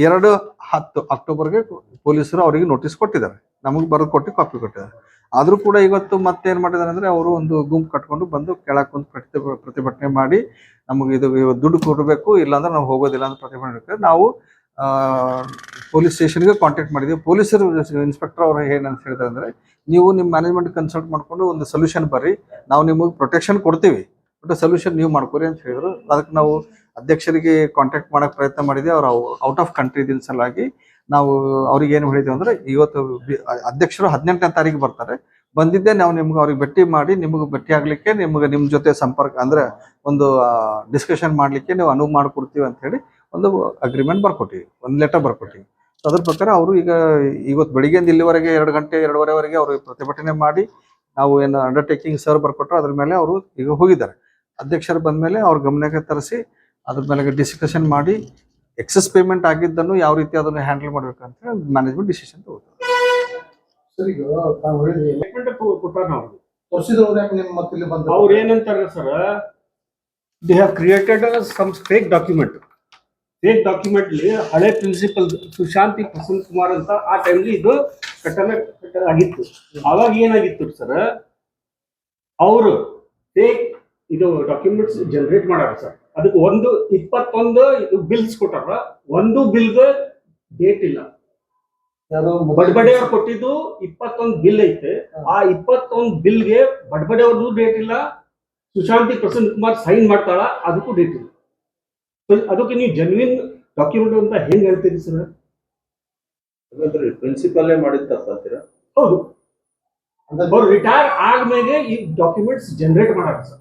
ಎರಡು ಹತ್ತು ಅಕ್ಟೋಬರ್ಗೆ ಪೊಲೀಸರು ಅವರಿಗೆ ನೋಟಿಸ್ ಕೊಟ್ಟಿದ್ದಾರೆ. ನಮಗೆ ಬರೆದು ಕೊಟ್ಟು ಕಾಪಿ ಕೊಟ್ಟಿದ್ದಾರೆ. ಆದರೂ ಕೂಡ ಇವತ್ತು ಮತ್ತೆ ಏನು ಮಾಡಿದ್ದಾರೆ ಅಂದ್ರೆ ಅವರು ಒಂದು ಗುಂಪು ಕಟ್ಕೊಂಡು ಬಂದು ಕೆಳಕ್ ಒಂದು ಪ್ರತಿ ಪ್ರತಿಭಟನೆ ಮಾಡಿ ನಮಗೆ ಇದು ದುಡ್ಡು ಕೊಡಬೇಕು ಇಲ್ಲಾಂದ್ರೆ ನಾವು ಹೋಗೋದಿಲ್ಲ ಅಂತ ಪ್ರತಿಭಟನೆ ನಾವು ಪೊಲೀಸ್ ಸ್ಟೇಷನ್ಗೆ ಕಾಂಟ್ಯಾಕ್ಟ್ ಮಾಡಿದ್ವಿ. ಪೊಲೀಸರು ಇನ್ಸ್ಪೆಕ್ಟರ್ ಅವರು ಏನಂತ ಹೇಳ್ತಾರೆ ಅಂದರೆ, ನೀವು ನಿಮ್ಮ ಮ್ಯಾನೇಜ್ಮೆಂಟ್ ಕನ್ಸಲ್ಟ್ ಮಾಡ್ಕೊಂಡು ಒಂದು ಸೊಲ್ಯೂಷನ್ ಬರ್ರಿ. ನಾವು ನಿಮಗೆ ಪ್ರೊಟೆಕ್ಷನ್ ಕೊಡ್ತೀವಿ. ಬಟ್ ಸೊಲ್ಯೂಷನ್ ನೀವು ಮಾಡ್ಕೊರಿ ಅಂತ ಹೇಳಿದ್ರು. ಅದಕ್ಕೆ ನಾವು ಅಧ್ಯಕ್ಷರಿಗೆ ಕಾಂಟ್ಯಾಕ್ಟ್ ಮಾಡೋಕ್ಕೆ ಪ್ರಯತ್ನ ಮಾಡಿದ್ವಿ. ಅವರು ಔಟ್ ಆಫ್ ಕಂಟ್ರಿ ದಿನ ಸಲುವಾಗಿ ನಾವು ಅವ್ರಿಗೆ ಏನು ಹೇಳಿದ್ವಿ ಅಂದ್ರೆ, ಇವತ್ತು ಅಧ್ಯಕ್ಷರು ಹದಿನೆಂಟನೇ ತಾರೀಕು ಬರ್ತಾರೆ. ಬಂದಿದ್ದೆ ನಾವು ನಿಮ್ಗೆ ಅವ್ರಿಗೆ ಭೇಟಿ ಮಾಡಿ, ನಿಮಗೆ ಭೇಟಿ ಆಗಲಿಕ್ಕೆ ನಿಮ್ಗೆ ನಿಮ್ಮ ಜೊತೆ ಸಂಪರ್ಕ ಅಂದ್ರೆ ಒಂದು ಡಿಸ್ಕಷನ್ ಮಾಡ್ಲಿಕ್ಕೆ ನೀವು ಅನುವು ಮಾಡ್ಕೊಡ್ತೀವಿ ಅಂತ ಹೇಳಿ ಒಂದು ಅಗ್ರಿಮೆಂಟ್ ಬರ್ಕೊಟ್ಟಿವಿ. ಒಂದು ಲೆಟರ್ ಬರ್ಕೊಟ್ಟಿವಿ. ಅದ್ರ ಪ್ರಕಾರ ಅವರು ಈಗ ಇವತ್ತು ಬೆಳಿಗ್ಗೆಯಿಂದ ಇಲ್ಲಿವರೆಗೆ ಎರಡು ಗಂಟೆ ಎರಡೂವರೆವರೆಗೆ ಅವರು ಪ್ರತಿಭಟನೆ ಮಾಡಿ ನಾವು ಏನು ಅಂಡರ್ಟೇಕಿಂಗ್ ಸರ್ ಬರ್ಕೊಟ್ರು ಅದ್ರ ಮೇಲೆ ಅವರು ಈಗ ಹೋಗಿದ್ದಾರೆ. ಅಧ್ಯಕ್ಷರು ಬಂದ್ಮೇಲೆ ಅವ್ರ ಗಮನಕ್ಕೆ ತರಿಸಿ ಅದ್ರ ಮೇಲೆ ಡಿಸ್ಕಷನ್ ಮಾಡಿ ಎಕ್ಸಸ್ ಪೇಮೆಂಟ್ ಆಗಿದ್ದನ್ನು ಯಾವ ರೀತಿ ಅದನ್ನು ಹ್ಯಾಂಡಲ್ ಮಾಡ್ಬೇಕಂತ ಮ್ಯಾನೇಜ್ಮೆಂಟ್ ಡಿಸಿಷನ್ ತಗೋತಾರೆ. ಸರ್ ಈಗ ತಾವು ಹೇಳಿದ್ರಿ ಕೊಟ್ಟಾರ ಅವ್ರು. ತೋರಿಸಿದವ್ರು ಯಾಕೆ ನಿಮ್ಮ ಇಲ್ಲಿ ಬಂದ್ರು? ಅವ್ರು ಏನಂತಾರೆ sir they have created some fake document fake document ಹಳೆ ಪ್ರಿನ್ಸಿಪಲ್ ಸುಶಾಂತಿ ಪ್ರಸನ್ನ ಕುಮಾರ್ ಅಂತ ಆ ಟೈಮ್ಲಿ ಇದು ಕಟ್ಟಡ ಆಗಿತ್ತು. ಅವಾಗ ಏನಾಗಿತ್ತು ಸರ್ ಅವರು ಫೇಕ್ ಇದು ಡಾಕ್ಯುಮೆಂಟ್ಸ್ ಜನರೇಟ್ ಮಾಡ್ಯಾರ ಸರ್ ಅದಕ್ಕೆ ಒಂದು ಇಪ್ಪತ್ತೊಂದು ಇದು ಬಿಲ್ಸ್ ಕೊಟ್ಟಾರ. ಒಂದು ಬಿಲ್ಗೆ ಡೇಟ್ ಇಲ್ಲ. ಬಡ್ಬಡೆಯವ್ರು ಬಡ್ಬಡೆ ಅವ್ರು ಕೊಟ್ಟಿದ್ದು ಇಪ್ಪತ್ತೊಂದು ಬಿಲ್ ಐತೆ. ಆ ಇಪ್ಪತ್ತೊಂದು ಬಿಲ್ಗೆ ಬಡ್ಬಡೆ ಅವ್ರದ್ದು ಡೇಟ್ ಇಲ್ಲ. ಸುಶಾಂತಿ ಪ್ರಸನ್ನ ಕುಮಾರ್ ಸೈನ್ ಮಾಡ್ತಾಳ ಅದಕ್ಕೂ ಡೇಟ್ ಇಲ್ಲ. So, ಅದಕ್ಕೆ ನೀವು ಜೆನ್ವಿನ್ ಡಾಕ್ಯುಮೆಂಟ್ ಅಂತ ಹೆಂಗ್ ಹೇಳ್ತೀರಿ ಸರ್? ಪ್ರಿನ್ಸಿಪಲ್ ಮಾಡಿದ ತಪ್ಪಂತೀರಾ ಹೌದು. ಅವ್ರು ರಿಟೈರ್ ಆದ್ಮೇಲೆ ಈ ಡಾಕ್ಯುಮೆಂಟ್ಸ್ ಜನರೇಟ್ ಮಾಡಾರ ಸರ್.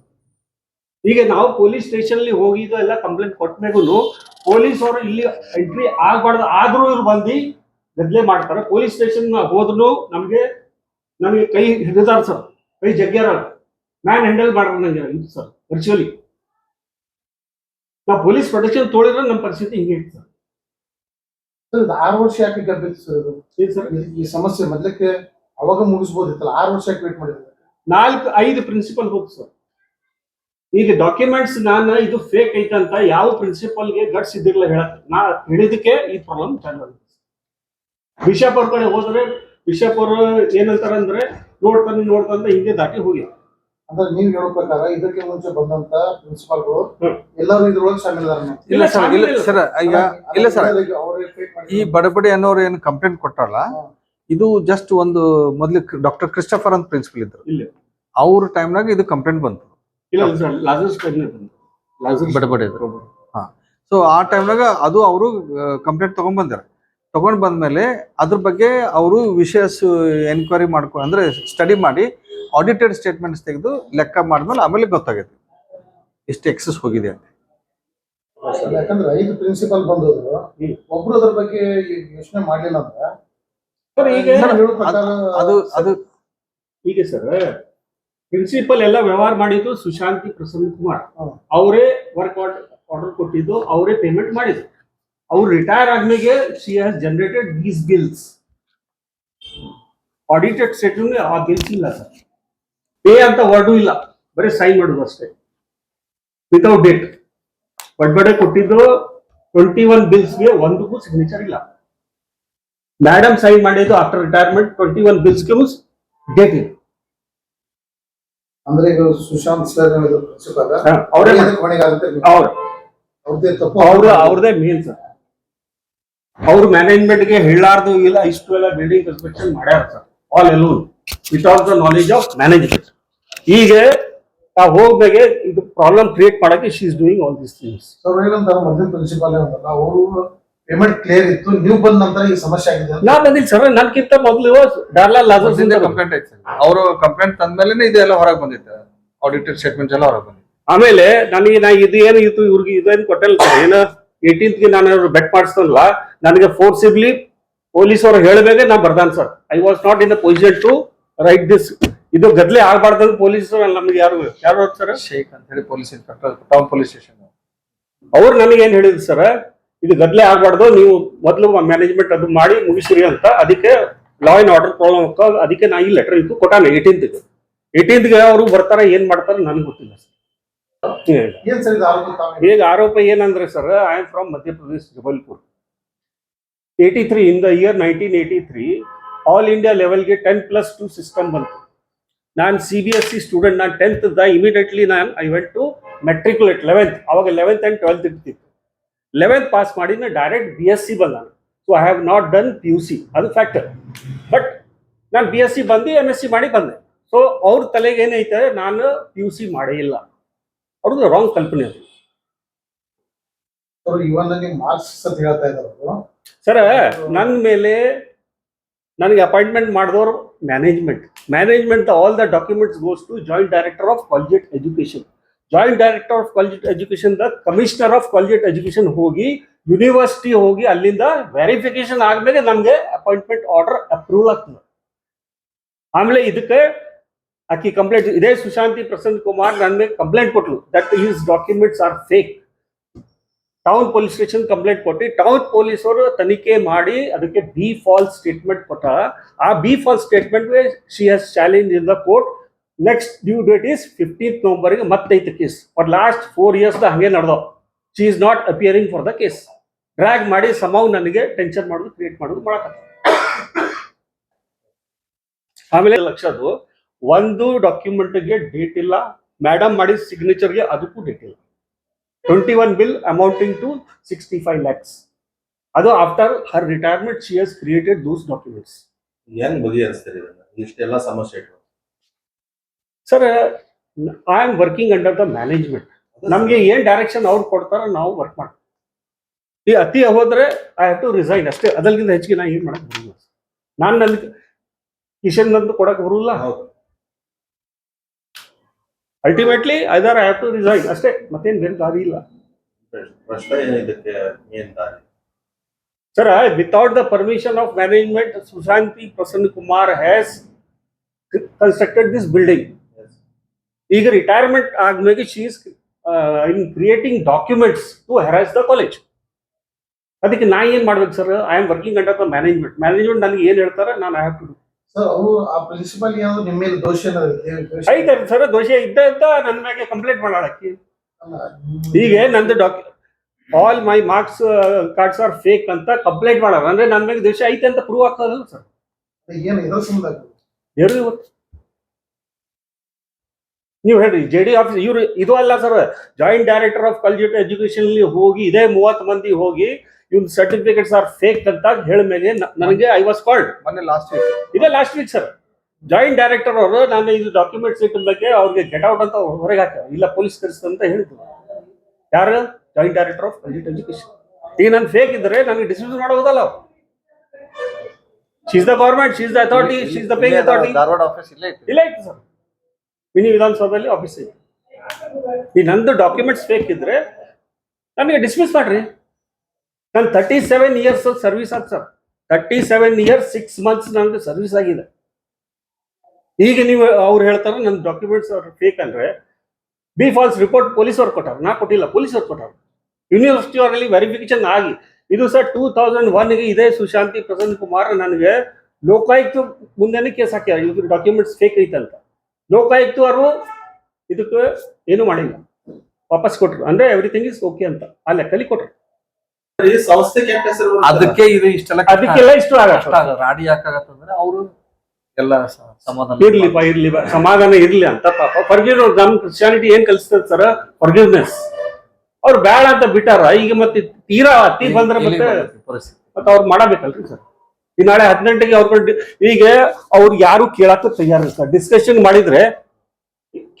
ಈಗ ನಾವು ಪೊಲೀಸ್ ಸ್ಟೇಷನ್ ಅಲ್ಲಿ ಹೋಗಿದ್ದು ಎಲ್ಲ ಕಂಪ್ಲೇಂಟ್ ಕೊಟ್ಮೇಗೂ ಪೊಲೀಸ್ ಅವರು ಇಲ್ಲಿ ಎಂಟ್ರಿ ಆಗ್ಬಾರ್ದು ಆದ್ರೂ ಇವ್ರು ಬಂದು ಗದ್ಲೆ ಮಾಡ್ತಾರೆ. ಪೊಲೀಸ್ ಸ್ಟೇಷನ್ ಹೋದ್ರು ನಮ್ಗೆ ನಮಗೆ ಕೈ ಹಿಡಿದಾರ ಸರ್. ಕೈ ಜಗ್ಗ್ಯಾರ ಮ್ಯಾನ್ ಹ್ಯಾಂಡಲ್ ಮಾಡ್ರ ನಂಗೆ ಇದು ಸರ್ ವರ್ಚುವಲಿ ನಾವು ಪೊಲೀಸ್ ಪ್ರೊಟೆಕ್ಷನ್ ತೋಳಿದ್ರೆ ನಮ್ಮ ಪರಿಸ್ಥಿತಿ ಹಿಂಗೆ ಇತ್ತು ಸರ್ ಇದು ಆರು ವರ್ಷ ಯಾಕೆ ಗರ್ಭಿತ ಸರ್ ಇದು? ಸರ್? ಈ- ಸಮಸ್ಯೆ ಮೊದಲಕ್ಕೆ ಅವಾಗ ಮುಗಿಸ್ಬೋದಿತ್ತಲ್ಲ ಆರು ವರ್ಷ ಯಾಕೆ ವೇಟ್ ಮಾಡಿದ್ರೆ? ನಾಲ್ಕು ಐದು ಪ್ರಿನ್ಸಿಪಲ್ ಹೋಗ್ತು ಸರ್. ಈಗ ಡಾಕ್ಯುಮೆಂಟ್ಸ್ ನಾನು ಇದು ಫೇಕ್ ಐತಂತ ಯಾವ ಪ್ರಿನ್ಸಿಪಲ್ಗೆ ಗಟ್ಸ್ ಇದ್ದಿರಲ್ಲ ಹೇಳಕ್ ನಾ ಹೇಳಿದಕ್ಕೆ ಈ ಪ್ರಾಬ್ಲಮ್ ಚಾಲು ಆಗುತ್ತೆ ಬಿಷಪ್ ಅವ್ರ ಕಡೆ ಹೋದ್ರೆ ಬಿಷಪ್ ಅವರು ಏನಂತಾರೆ ಅಂದ್ರೆ ನೋಡ್ತಾನೆ ನೋಡ್ತಾನೆ ಹಿಂಗೆ ದಾಟಿ ಹೋಗಿ ಅಂದ್ರೆ ನೀವ್ ಹೇಳೋ ಪ್ರಕಾರ ಇದಕ್ಕೆ ಮುಂಚೆ ಬಂದಂತ ಪ್ರಿನ್ಸಿಪಾಲ್ಗಳು. ಎಲ್ಲರೂ ಇದ್ರೊಳಗೆ ಶಾಮಿಲ್ ಇಲ್ಲ ಸರ್ ಇಲ್ಲ ಸರ್ ಈಗ ಇಲ್ಲ ಸರ್. ಈ ಬಡಬಡಿ ಅನ್ನೋರು ಏನು ಕಂಪ್ಲೇಂಟ್ ಕೊಟ್ಟಾರಲ್ಲ ಇದು ಜಸ್ಟ್ ಒಂದು ಮೊದ್ಲು ಡಾಕ್ಟರ್ ಕ್ರಿಸ್ಟಫರ್ ಅಂತ ಪ್ರಿನ್ಸಿಪಲ್ ಇದ್ರು. ಇಲ್ಲ. ಅವ್ರ ಟೈಮ್ನಾಗ ಇದು ಕಂಪ್ಲೇಂಟ್ ಬಂತು. ಬಡಬಡಿ ಸೊ ಆ ಟೈಮ್ನಾಗ ಅದು ಅವರು ಕಂಪ್ಲೇಂಟ್ ತಗೊಂಡ್ ಬಂದಾರ. ತಗೊಂಡ್ ಬಂದ್ಮೇಲೆ ಅದ್ರ ಬಗ್ಗೆ ಅವರು ವಿಷಯ ಎನ್ಕ್ವೈರಿ ಮಾಡ್ಕೊ ಅಂದ್ರೆ ಸ್ಟಡಿ ಮಾಡಿ ಆಡಿಟೆಡ್ ಸ್ಟೇಟ್ಮೆಂಟ್ಸ್ ತೆಗೆದು ಲೆಕ್ಕ ಮಾಡಿದ್ಮೇಲೆ ಆಮೇಲೆ ಗೊತ್ತಾಗುತ್ತೆ ಎಷ್ಟು ಎಕ್ಸಸ್ ಹೋಗಿದೆ ಅಂತ. ಯಾಕಂದ್ರೆ ಐದು ಪ್ರಿನ್ಸಿಪಾಲ್ ಬಂದವರು ಹ್ಮ್. ಒಬ್ರು ಅದ್ರ ಬಗ್ಗೆ ಯೋಚನೆ ಮಾಡ್ಲಿಲ್ಲ ಅಂದ್ರೆ ಸರ್ ಈಗ ನೀವ್ ಅದು ಅದು ಈಗ ಸರ್ ಪ್ರಿನ್ಸಿಪಲ್ ಎಲ್ಲ ವ್ಯವಹಾರ ಮಾಡಿದ್ದು ಸುಶಾಂತಿ ಪ್ರಸನ್ನ ಕುಮಾರ್. ಅವರೇ ವರ್ಕ್ ಆರ್ಡರ್ ಕೊಟ್ಟಿದ್ದು ಅವರೇ ಪೇಮೆಂಟ್ ಮಾಡಿದ್ರು ಅವ್ರು ರಿಟೈರ್ ಆದ್ಮೇಲೆ she has generated these bills audited set ಆ ಬಿಲ್ಸ್ ಇಲ್ಲ ಸರ್. ಪೇ ಅಂತ ವರ್ಡು ಇಲ್ಲ. ಬರೀ ಸೈನ್ ಮಾಡೋದು ಅಷ್ಟೇ. ವಿತೌಟ್ ಡೇಟ್ ಬಡ್ಬಡೆ ಕೊಟ್ಟಿದ್ದು ಟ್ವೆಂಟಿ ಒನ್ ಬಿಲ್ಸ್ಗೆ ಒಂದಕ್ಕೂ ಸಿಗ್ನೇಚರ್ ಇಲ್ಲ. ಮೇಡಮ್ ಸೈನ್ ಮಾಡಿದ್ದು ಆಫ್ಟರ್ ರಿಟೈರ್ಮೆಂಟ್ ಟ್ವೆಂಟಿ ಒನ್ ಬಿಲ್ಸ್ಗೆ ಡೇಟ್ ಇದೆ ಅಂದ್ರೆ ಈಗ ಸುಶಾಂತ್ ಸರ್ ಪ್ರಿನ್ಸಿಪಾಲ್ ಅವರೇ ಅವ್ರು ಅವ್ರದೇ ಮೇನ್ ಸರ್ ಅವ್ರು. ಮ್ಯಾನೇಜ್ಮೆಂಟ್ಗೆ ಹೇಳಾರ್ದು ಇಲ್ಲ ಇಷ್ಟು ಎಲ್ಲ ಬಿಲ್ಡಿಂಗ್ ಕನ್ಸ್ಟ್ರಕ್ಷನ್ ಮಾಡ್ಯಾರ sir all alone without the knowledge of management ಈಗ ಆ ಹೋಗ್ದಾಗೆ ಇದು ಪ್ರಾಬ್ಲಮ್ ಕ್ರಿಯೇಟ್ ಮಾಡಕ್ಕೆ she is doing all this things sir ಏನಂತಾರೆ ಮೊದಲಿನ ಪ್ರಿನ್ಸಿಪಾಲ್ ಏನಂತಾರಲ್ಲ ಅವರು ಪೇಮೆಂಟ್ ಕ್ಲಿಯರ್ ಇತ್ತು ನೀವು ಬಂದ ನಂತರ ಈ ಸಮಸ್ಯೆ ಆಗಿದೆ ನಾನು ನಾ ಬಂದಿಲ್ಲ ಸರ್ ನನ್ಕಿಂತ ಮೊದಲು ಡಾರ್ಲಾಲ್ ಲಾಜರ್ಸ್ ಇಂದ ಕಂಪ್ಲೇಂಟ್ ಐತೆ ಅವರು ಕಂಪ್ಲೇಂಟ್ ತಂದ್ಮೇಲೆ ಇದೆಲ್ಲ ಹೊರಗೆ ಬಂದಿತ್ತು. ಆಡಿಟೆಡ್ ಸ್ಟೇಟ್ಮೆಂಟ್ ಎಲ್ಲ ಹೊರಗೆ ಬಂದಿತ್ತು. ಆಮೇಲೆ ನನಗೆ ನಾ ಇದು ಏನು ಇತ್ತು ಇವ್ರಿಗೆ ಇದೇನು ಕೊಟ್ಟಲ್ಲ ಸರ್ ಏನು ಏಯ್ಟೀನ್ತ್ಗೆ ನಾನು ಬೆಟ್ ಮಾಡಿಸ್ತಲ್ಲ ನನಗೆ ಫೋರ್ಸಿಬ್ಲಿ ಪೊಲೀಸ್ ಅವರು ಹೇಳಬೇಕೆ ನಾ ಬರ್ದಾನ್ sir I was not in the position to write this ಇದು ಗದ್ಲೆ ಆಗ್ಬಾರ್ದು ಪೊಲೀಸ್ ನಮ್ಗೆ ಯಾರು ಯಾರು ಸರ್ ಶೇಖ್ ಅಂತ ಹೇಳಿ police inspector town police station ಅವ್ರು. ನನಗೆ ಏನ್ ಹೇಳಿದ್ರು ಸರ್ ಇದು ಗದ್ಲೆ ಆಗ್ಬಾರ್ದು ನೀವು ಮೊದಲು ಮ್ಯಾನೇಜ್ಮೆಂಟ್ ಅದು ಮಾಡಿ ಮುಗಿಸಿರಿ ಅಂತ ಅದಕ್ಕೆ ಲಾ ಅಂಡ್ ಆರ್ಡರ್ ಪ್ರಾಬ್ಲಮ್ ಅದಕ್ಕೆ ನಾ ಈ ಲೆಟರ್ ಇತ್ತು ಕೊಟ್ಟಾನೆ ಏಯ್ಟೀನ್ತ್ ಏಯ್ಟೀನ್ತ್ಗೆ. ಅವರು ಬರ್ತಾರೆ ಏನ್ ಮಾಡ್ತಾರೆ ನನಗೆ ಗೊತ್ತಿಲ್ಲ ಸರ್. ಏನ್ ಸರ್ ಇದು ಆರೋಪ ಈಗ ಆರೋಪ ಏನಂದ್ರೆ sir I am from Madhya Pradesh Jabalpur. Eighty three in the year nineteen eighty three all India ಲೆವೆಲ್ಗೆ ಟೆನ್ ಪ್ಲಸ್ ಟು ಸಿಸ್ಟಮ್ ಬಂತು. ನಾನು C B S C student ನಾನು ಟೆಂತ್ ಇಮಿಡಿಯೇಟ್ಲಿ ನಾನು I went to matriculate eleventh ಅವಾಗ eleventh and twelfth ಇರ್ತಿತ್ತು. Eleventh pass ಮಾಡಿ ನಾನು direct B S C ಬಂದ so I have not done P U C ಅದು ಫ್ಯಾಕ್ಟರ್ ಬಟ್ ನಾನು B S C ಬಂದು ಎಂ ಎಸ್ ಸಿ ಮಾಡಿ ಬಂದೆ. ಸೊ ಅವ್ರ ತಲೆಗೆ ಏನೈತೆ ನಾನು ಪಿ ಯು ಸಿ ಮಾಡೇ ಇಲ್ಲ. ಅವ್ರದ್ದು ರಾಂಗ್ ಕಲ್ಪನೆ ಅದು. ಸರ್ ನನ್ನ ಮೇಲೆ ನನಗೆ ಅಪಾಯಿಂಟ್ಮೆಂಟ್ ಮಾಡಿದವರು management management all the documents goes to joint director of college education joint director of college education the commissioner of college education ಹೋಗಿ ಯೂನಿವರ್ಸಿಟಿ ಹೋಗಿ ಅಲ್ಲಿಂದ ವೆರಿಫಿಕೇಶನ್ ಆದ್ಮೇಲೆ ನಮಗೆ ಅಪಾಯಿಂಟ್ಮೆಂಟ್ ಆರ್ಡರ್ ಅಪ್ರೂವ್ ಆಗ್ತದೆ. ಆಮೇಲೆ ಇದಕ್ಕೆ ಆಕಿ ಕಂಪ್ಲೇಂಟ್ ಇದೇ ಸುಶಾಂತಿ ಪ್ರಸನ್ನ ಕುಮಾರ್ ನನ್ನ complaint ಕೊಟ್ಲು. That is documents are fake town police station complaint ಕೊಟ್ಟು ಟೌನ್ ಪೊಲೀಸರು ತನಿಖೆ ಮಾಡಿ ಅದಕ್ಕೆ ಬಿ ಫಾಲ್ಸ್ ಸ್ಟೇಟ್ಮೆಂಟ್ ಕೊಟ್ಟ ಆ B false statement she has challenge in the court next due date is fifteenth ನವಂಬರ್ಗೆ ಮತ್ತೈತೆ case for last four years ಹಂಗೆ ನಡೆದವು. She is not appearing for the case drag ಮಾಡಿ ಸಮಾವ್ ನನಗೆ ಟೆನ್ಷನ್ ಮಾಡೋದು create ಮಾಡೋದು ಮಾಡಕ್ಕ ಆಮೇಲೆ ಲಕ್ಷದು ಒಂದು ಡಾಕ್ಯುಮೆಂಟ್ಗೆ ಡೇಟ್ ಇಲ್ಲ. ಮೇಡಮ್ ಮಾಡಿದ ಸಿಗ್ನೇಚರ್ಗೆ ಅದಕ್ಕೂ ಡೇಟ್ ಇಲ್ಲ. Twenty one bill amounting to sixty five lakhs ಅದು after her retirement she has created those documents ಹೆಂಗ್ ಬಗೆಹರಿಸ್ತಾರೆ ಇಷ್ಟೆಲ್ಲ ಸಮಸ್ಯೆ ಇಟ್ಟು sir I am working under the management ನಮಗೆ ಏನ್ ಡೈರೆಕ್ಷನ್ ಅವ್ರು ಕೊಡ್ತಾರೋ ನಾವು ವರ್ಕ್ ಮಾಡ್ತೀವಿ. ಈ ಅತಿ ಹೋದ್ರೆ ಐ ಹ್ಯಾವ್ ಟು ರಿಸೈನ್ ಅಷ್ಟೇ. ಅದಲ್ಗಿಂತ ಹೆಚ್ಚಿಗೆ ನಾ ಏನ್ ಮಾಡಕ್ ಬರಲ್ಲ ನಾನು ನನ್ನ ಕಿಶನ್ ನಂದು ಕೊಡಕ್ ಬರಲ್ಲ ಹೌದು. Ultimately either have to resign ಅಷ್ಟೇ ಮತ್ತೇನ್ ಬೇರೆ ದಾರಿ ಇಲ್ಲ. Sir without the permission of management I- without the permission of management, Susanti Prasanna Kumar has constructed this building. ಈಗ ರಿಟೈರ್ಮೆಂಟ್ ಆದ್ಮೇಲೆ she is in creating documents to harass the college ಅದಕ್ಕೆ ನಾ ಏನ್ ಮಾಡ್ಬೇಕು sir I am working under the management management ನನಗೆ ಏನ್ ಹೇಳ್ತಾರೆ ನಾನು ಐ ಹ್ಯಾವ್ ಟು ಸರ್ ಆ ಪ್ರಿನ್ಸಿಪಾಲ್ ಏನಾದ್ರು ನಿಮ್ಮ ಮೇಲೆ ದೋಷ ಏನಾದ್ರು ಇದೆ? ದೋಷ? ಐತೆ ಸರ್ ದೋಷ ಇದ್ದ ಅಂತ ನನ್ನ ಮ್ಯಾಗೆ ಕಂಪ್ಲೇಂಟ್ ಮಾಡಾಳಕ್ಕಿ. ಅಲ್ಲ, ಈಗ ನಂದು doc all my marks cards are fake ಅಂತ ಕಂಪ್ಲೇಂಟ್ ಮಾಡೋಣ ಅಂದ್ರೆ ನನ್ನ ಮ್ಯಾಗೆ ದೋಷ ಐತೆ ಅಂತ ಪ್ರೂವ್ ಆಗ್ತದಲ್ಲ ಸರ್. ಏನು ಇದ್ರ ಸಂಬಂಧ ಇವತ್ತು. ನೀವು ಹೇಳ್ರಿ ಜೆ ಡಿ ಆಫೀಸ್ ಇವ್ರು ಇದು ಅಲ್ಲ sir joint director of college education ಹೋಗಿ ಇದೇ ಮೂವತ್ತು ಮಂದಿ ಹೋಗಿ ಇವ್ನ ಸರ್ಟಿಫಿಕೇಟ್ಸ್ ಆರ್ ಫೇಕ್ ಅಂತ ಹೇಳಿದ್ಮೇಲೆ ಮೇಲೆ ನನಗೆ ಐ ವಾಸ್ ಕಾಲ್ಡ್ ಮೊನ್ನೆ ಲಾಸ್ಟ್ ವೀಕ್ ಇದೇ last week sir joint director ಅವರು ನಾನು ಇದು ಡಾಕ್ಯುಮೆಂಟ್ಸ್ ಇಟ್ಟಿದ್ದಕ್ಕೆ ಅವ್ರಿಗೆ ಗೆಟ್ ಔಟ್ ಅಂತ ಹೊರಗೆ ಹಾಕ ಇಲ್ಲ ಪೊಲೀಸ್ ಕರೆಸ್ತು ಅಂತ ಹೇಳಿದ್ರು. ಯಾರು? Joint director of college education ಈಗ ನಾನು ಫೇಕ್ ಇದ್ರೆ ನನಗೆ dismiss ಮಾಡಬಹುದಲ್ಲ she's the government she's the authority she's the paying authority Dharwad office ಇಲ್ಲೇ ಇತ್ತು. ಇಲ್ಲ ಇತ್ತು ಸರ್ ಮಿನಿ ವಿಧಾನಸೌಧದಲ್ಲಿ ಆಫೀಸ್ ಇದೆ. ಈ ನಂದು ಡಾಕ್ಯುಮೆಂಟ್ಸ್ ಫೇಕ್ ಇದ್ರೆ ನನಗೆ ಡಿಸ್ಮಿಸ್ ಮಾಡ್ರಿ. ನಾನು ತರ್ಟಿ ಸೆವೆನ್ ಇಯರ್ಸ್ ಸರ್ವಿಸ್ ಆದ sir thirty seven years six months ನನಗೆ ಸರ್ವಿಸ್ ಆಗಿದೆ. ಈಗ ನೀವು ಅವ್ರು ಹೇಳ್ತಾರೆ ನನ್ನ ಡಾಕ್ಯುಮೆಂಟ್ಸ್ ಅವ್ರು ಫೇಕ್ ಅಂದ್ರೆ ಬಿ ಫಾಲ್ಸ್ ರಿಪೋರ್ಟ್ ಪೊಲೀಸ್ ಅವ್ರು ಕೊಟ್ಟಾರ. ನಾ ಕೊಟ್ಟಿಲ್ಲ ಪೊಲೀಸ್ ಅವ್ರು ಕೊಟ್ಟಾರ. ಯೂನಿವರ್ಸಿಟಿ ಅವರಲ್ಲಿ ವೆರಿಫಿಕೇಶನ್ ಆಗಿ. ಇದು ಸರ್ ಟೂ ತೌಸಂಡ್ ಒನ್ಗೆ ಇದೇ ಸುಶಾಂತಿ ಪ್ರಸನ್ನ ಕುಮಾರ್ ನನಗೆ ಲೋಕಾಯುಕ್ತ ಮುಂದೆನೇ ಕೇಸ್ ಹಾಕ್ಯಾರ. ಇವ್ರ ಡಾಕ್ಯುಮೆಂಟ್ಸ್ ಫೇಕ್ ಐತಂತ ಲೋಕಾಯುಕ್ತ ಅವರು ಇದಕ್ಕೆ ಏನು ಮಾಡಿಲ್ಲ. ವಾಪಸ್ ಕೊಟ್ರು. ಅಂದ್ರೆ ಎವ್ರಿಥಿಂಗ್ ಇಸ್ ಓಕೆ ಅಂತ. ಆ ಲೆಕ್ಕಲ್ಲಿ ಕೊಟ್ರು. ಅದಕ್ಕೆ ಇದು ಇಷ್ಟೆಲ್ಲ ಅದಕ್ಕೆಲ್ಲ ಇಷ್ಟು ಕಷ್ಟ ಆಗಲ್ಲ ಆಗ- ರಾಡಿ ಯಾಕಾಗತ್ತಂದ್ರೆ ಅವರು ಎಲ್ಲ ಸಮಾಧಾನ ಇರ್ಲಿ ಬಾ ಇರ್ಲಿ ಬಾ. ಸಮಾಧಾನ ಇರ್ಲಿ ಅಂತ ಪಾಪ. ಫರ್ಗಿವ್ ನಮ್ ಕ್ರಿಶ್ಚಿಯಾನಿಟಿ ಏನ್ ಕಲಿಸ್ತದ ಸರ್ ಫರ್ಗಿವ್ನೆಸ್ ಅವ್ರು ಬೇಡ ಅಂತ ಬಿಟ್ಟಾರ. ಈಗ ಮತ್ತೆ ತೀರಾ ಅತಿ ಬಂದ್ರೆ ಮತ್ತೆ ಮತ್ತೆ ಅವ್ರು ಮಾಡಬೇಕಲ್ರಿ ಸರ್ ಈ ನಾಳೆ ಹದಿನೆಂಟಿಗೆ ಅವ್ರ ಈಗ ಅವ್ರು ಯಾರು ಕೇಳಕ್ಕೂ ತಯಾರಿಲ್ಲ ಸರ್ ಡಿಸ್ಕಷನ್ ಮಾಡಿದ್ರೆ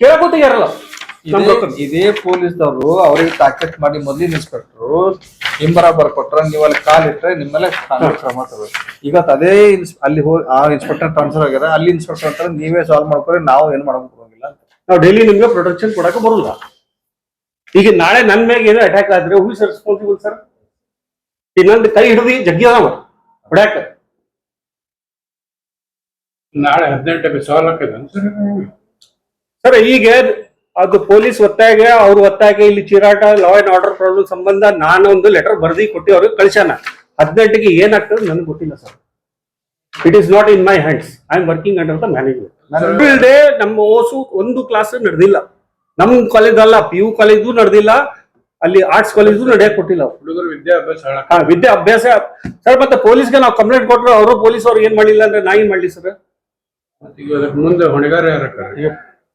ಕೇಳಕ್ಕೂ ತಯಾರಲ್ಲ. ಇದೇ ಪೊಲೀಸ್ ಅವರು ಪೊಲೀಸ್ದವರು ಅವ್ರಿಗೆ ತಾಕತ್ ಮಾಡಿ ಮೊದಲಿನ ಇನ್ಸ್ಪೆಕ್ಟರ್ ಹಿಂಬರ ಬರ್ಕೊಟ್ರ ನೀವು ಅಲ್ಲಿ ಕಾಲ್ ಇಟ್ರೆ ನಿಮ್ಮಲ್ಲೇ ಕಾನೂನು ಕ್ರಮ ತಗೋಬೇಕು. ಈಗ ಅದೇ ಇನ್ಸ್- ಅಲ್ಲಿ ಹೋಗಿ ಆ ಇನ್ಸ್ಪೆಕ್ಟರ್ ಟ್ರಾನ್ಸ್ಫರ್ ಆಗ್ಯಾರ ಅಲ್ಲಿ ಇನ್ಸ್ಪೆಕ್ಟರ್ ಅಂತಾರೆ ನೀವೇ ಸಾಲ್ವ್ ಮಾಡ್ಕೊರಿ ನಾವು ಏನು ಮಾಡಕ್ ಬರೋಂಗಿಲ್ಲ ನಾವು ಡೈಲಿ ನಿಮ್ಗೆ ಪ್ರೊಟೆಕ್ಷನ್ ಕೊಡಕ್ಕೆ ಬರಲ್ಲ ಈಗ ನಾಳೆ ನನ್ನ ಮೇಲೆ ಏನೋ ಅಟ್ಯಾಕ್ ಆದ್ರೆ ಹೂ ಸರ್ ರೆಸ್ಪಾನ್ಸಿಬಲ್ ಸರ್ ಇನ್ನೊಂದು ಕೈ ಹಿಡಿದು ಜಗ್ಗಿ ಅದಾವ. ಹೊಡ್ಯಾಕ. ನಾಳೆ ಹದಿನೆಂಟಕ್ಕೆ ಸವಾಲಕ್ಕದ ಸರ್ ಈಗ ಅದು ಪೊಲೀಸ್ ಒತ್ತಾಯ ಅವ್ರ ಒತ್ತಾಯ ಇಲ್ಲಿ ಚೀರಾಟ ಲಾ ಅಂಡ್ ಆರ್ಡರ್ ಪ್ರಾಬ್ಲಮ್ ಸಂಬಂಧ ನಾನು ಒಂದು ಲೆಟರ್ ಬರ್ದಿ ಕೊಟ್ಟು ಅವ್ರಿಗೆ ಕಳಿಸೋಣ ಹದಿನೆಂಟಿಗೆ ಏನಾಗ್ತದೆ ನನಗೆ ಗೊತ್ತಿಲ್ಲ sir. It is not in my hands I am working under the management day ನಮ್ಮ ಓಸು ಒಂದು ಕ್ಲಾಸ್ ನಡೆದಿಲ್ಲ. ನಮ್ ಕಾಲೇಜ್ ಅಲ್ಲ ಪಿ ಯು ಕಾಲೇಜು ನಡೆದಿಲ್ಲ. ಅಲ್ಲಿ ಆರ್ಟ್ಸ್ ಕಾಲೇಜು ನಡೆಯಕ್ ಕೊಟ್ಟಿಲ್ಲ. ಹುಡುಗರು ವಿದ್ಯಾಭ್ಯಾಸ ಹಾ ವಿದ್ಯಾ ಅಭ್ಯಾಸ. ಸರ್ ಮತ್ತೆ ಪೊಲೀಸ್ಗೆ ನಾವು ಕಂಪ್ಲೇಂಟ್ ಕೊಟ್ಟರು ಅವರು ಪೊಲೀಸ್ ಅವ್ರು ಏನ್ ಮಾಡಿಲ್ಲ ಅಂದ್ರೆ ನಾ ಏನ್ ಮಾಡ್ಲಿ ಸರ್? ಮುಂದೆ ಹೊಣೆಗಾರ ಯಾರಕ್ಕಾರ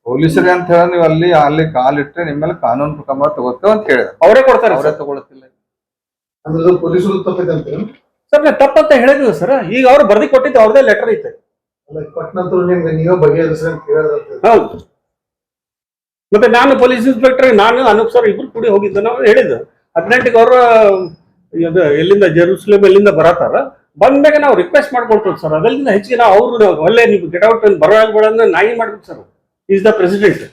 ಪೊಲೀಸರೇ ಅಂತ ಹೇಳಿ ನೀವು ಅಲ್ಲಿ ಅಲ್ಲಿ ಕಾಲ್ ನಿಮ್ಮ ಮೇಲೆ ಕಾನೂನು ಕ್ರಮ ತಗೋತೇವೆ ಅಂತ ಹೇಳಿದ್ರು. ಅವರೇ ಕೊಡ್ತಾರೆ ಅವರೇ ತಗೊಳ್ತಿಲ್ಲ. ಅಂದ್ರೆ ಪೊಲೀಸರು ತಪ್ಪಿದೆ ಅಂತೀರ ಸರ್ ನಾ ತಪ್ಪಂತ ಹೇಳಿದ್ವಿ ಸರ್. ಈಗ ಅವ್ರು ಬರ್ದಿ ಕೊಟ್ಟಿದ್ದು ಅವ್ರದೇ ಲೆಟರ್ ಐತೆ. ಅಂತ ಹೌದು. ಮತ್ತೆ ನಾನು ಪೊಲೀಸ್ ಇನ್ಸ್ಪೆಕ್ಟರ್ ನಾನು ಅನೂಪ್ ಸರ್ ಇಬ್ರು ಕೂಡಿ ಹೋಗಿದ್ದು ನಾವು ಹೇಳಿದ್ದು. ಹದಿನೆಂಟಿಗೆ ಅವರು ಇದು ಎಲ್ಲಿಂದ ಜೆರೂಸಲೇಮ್ ಎಲ್ಲಿಂದ ಬರತ್ತಾರ? ಬಂದಾಗ ನಾವು ರಿಕ್ವೆಸ್ಟ್ ಮಾಡ್ಕೊಳ್ತೇವೆ ಸರ್. ಅದರಿಂದ ಹೆಚ್ಚಿಗೆ ನಾವು ಅವರು ಒಳ್ಳೆ ನೀವು ಗೆಟ್ ಔಟ್ ಬರೋಬೇಡ ಅಂದ್ರೆ ನಾ ಏನ್ ಮಾಡ್ಬೇಕು ಸರ್. ಈಸ್ ದ ಪ್ರೆಸಿಡೆಂಟ್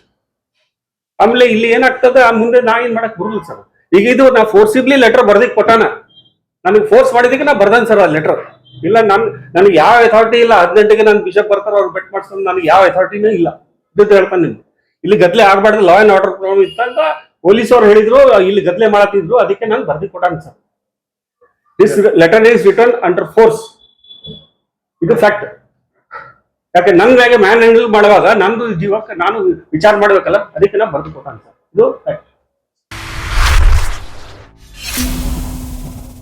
ಆಮೇಲೆ ಇಲ್ಲಿ ಏನಾಗ್ತದೆ? ಆ ಮುಂದೆ ನಾ ಏನ್ ಮಾಡಕ್ ಬರಲ್ಲ ಸರ್ ಈಗ ಇದು ನಾ ಫೋರ್ಸಿಬ್ಲಿ ಲೆಟರ್ ಬರ್ದಿಕ್ ಕೊಟ್ಟಾನ. ನನಗೆ ಫೋರ್ಸ್ ಮಾಡಿದಕ್ಕೆ ನಾ ಬರ್ದನ್ ಸರ್ ಆ ಲೆಟರ್ ಇಲ್ಲ, ನನ್, ನನಗೆ ಯಾವ ಅಥಾರಿಟಿ ಇಲ್ಲ. ಹದಿನೆಂಟಿಗೆ ನಾನು ಬಿಷಪ್ ಬರ್ತಾರ, ಅವ್ರು ಬೆಟ್ ಮಾಡ್ಸೋದು ನನಗೆ ಯಾವ ಅಥಾರಿಟಿನೂ ಇಲ್ಲ. ಇದು ಹೇಳ್ತಾನೆ ನಿಮ್ಗೆ ಇಲ್ಲಿ ಗದ್ಲೆ ಆಗ್ಬಾರ್ದು ಲಾ ಅಂಡ್ ಆರ್ಡರ್ ಪ್ರಾಬ್ಲಮ್ ಇತ್ತಂತ ಪೊಲೀಸ್ ಅವ್ರು ಹೇಳಿದ್ರು, ಇಲ್ಲಿ ಗದ್ಲೆ ಮಾಡತ್ತಿದ್ರು ಅದಕ್ಕೆ ನಾನು ಬರ್ದಿ ಕೊಟ್ಟಾನ sir this letter is return under force ಇದು ಫ್ಯಾಕ್ಟ್ ಯಾಕೆ ಮ್ಯಾಗೆ ಮ್ಯಾನ್ ಹ್ಯಾಂಡಲ್ ಮಾಡುವಾಗ ನಂದು ಜೀವಕ್ಕೆ ನಾನು ವಿಚಾರ ಮಾಡ್ಬೇಕಲ್ಲ, ಅದಕ್ಕೆ ನಾನು ಬರ್ದು ಕೊಟ್ಟಂತ ಸರ್ ಇದು.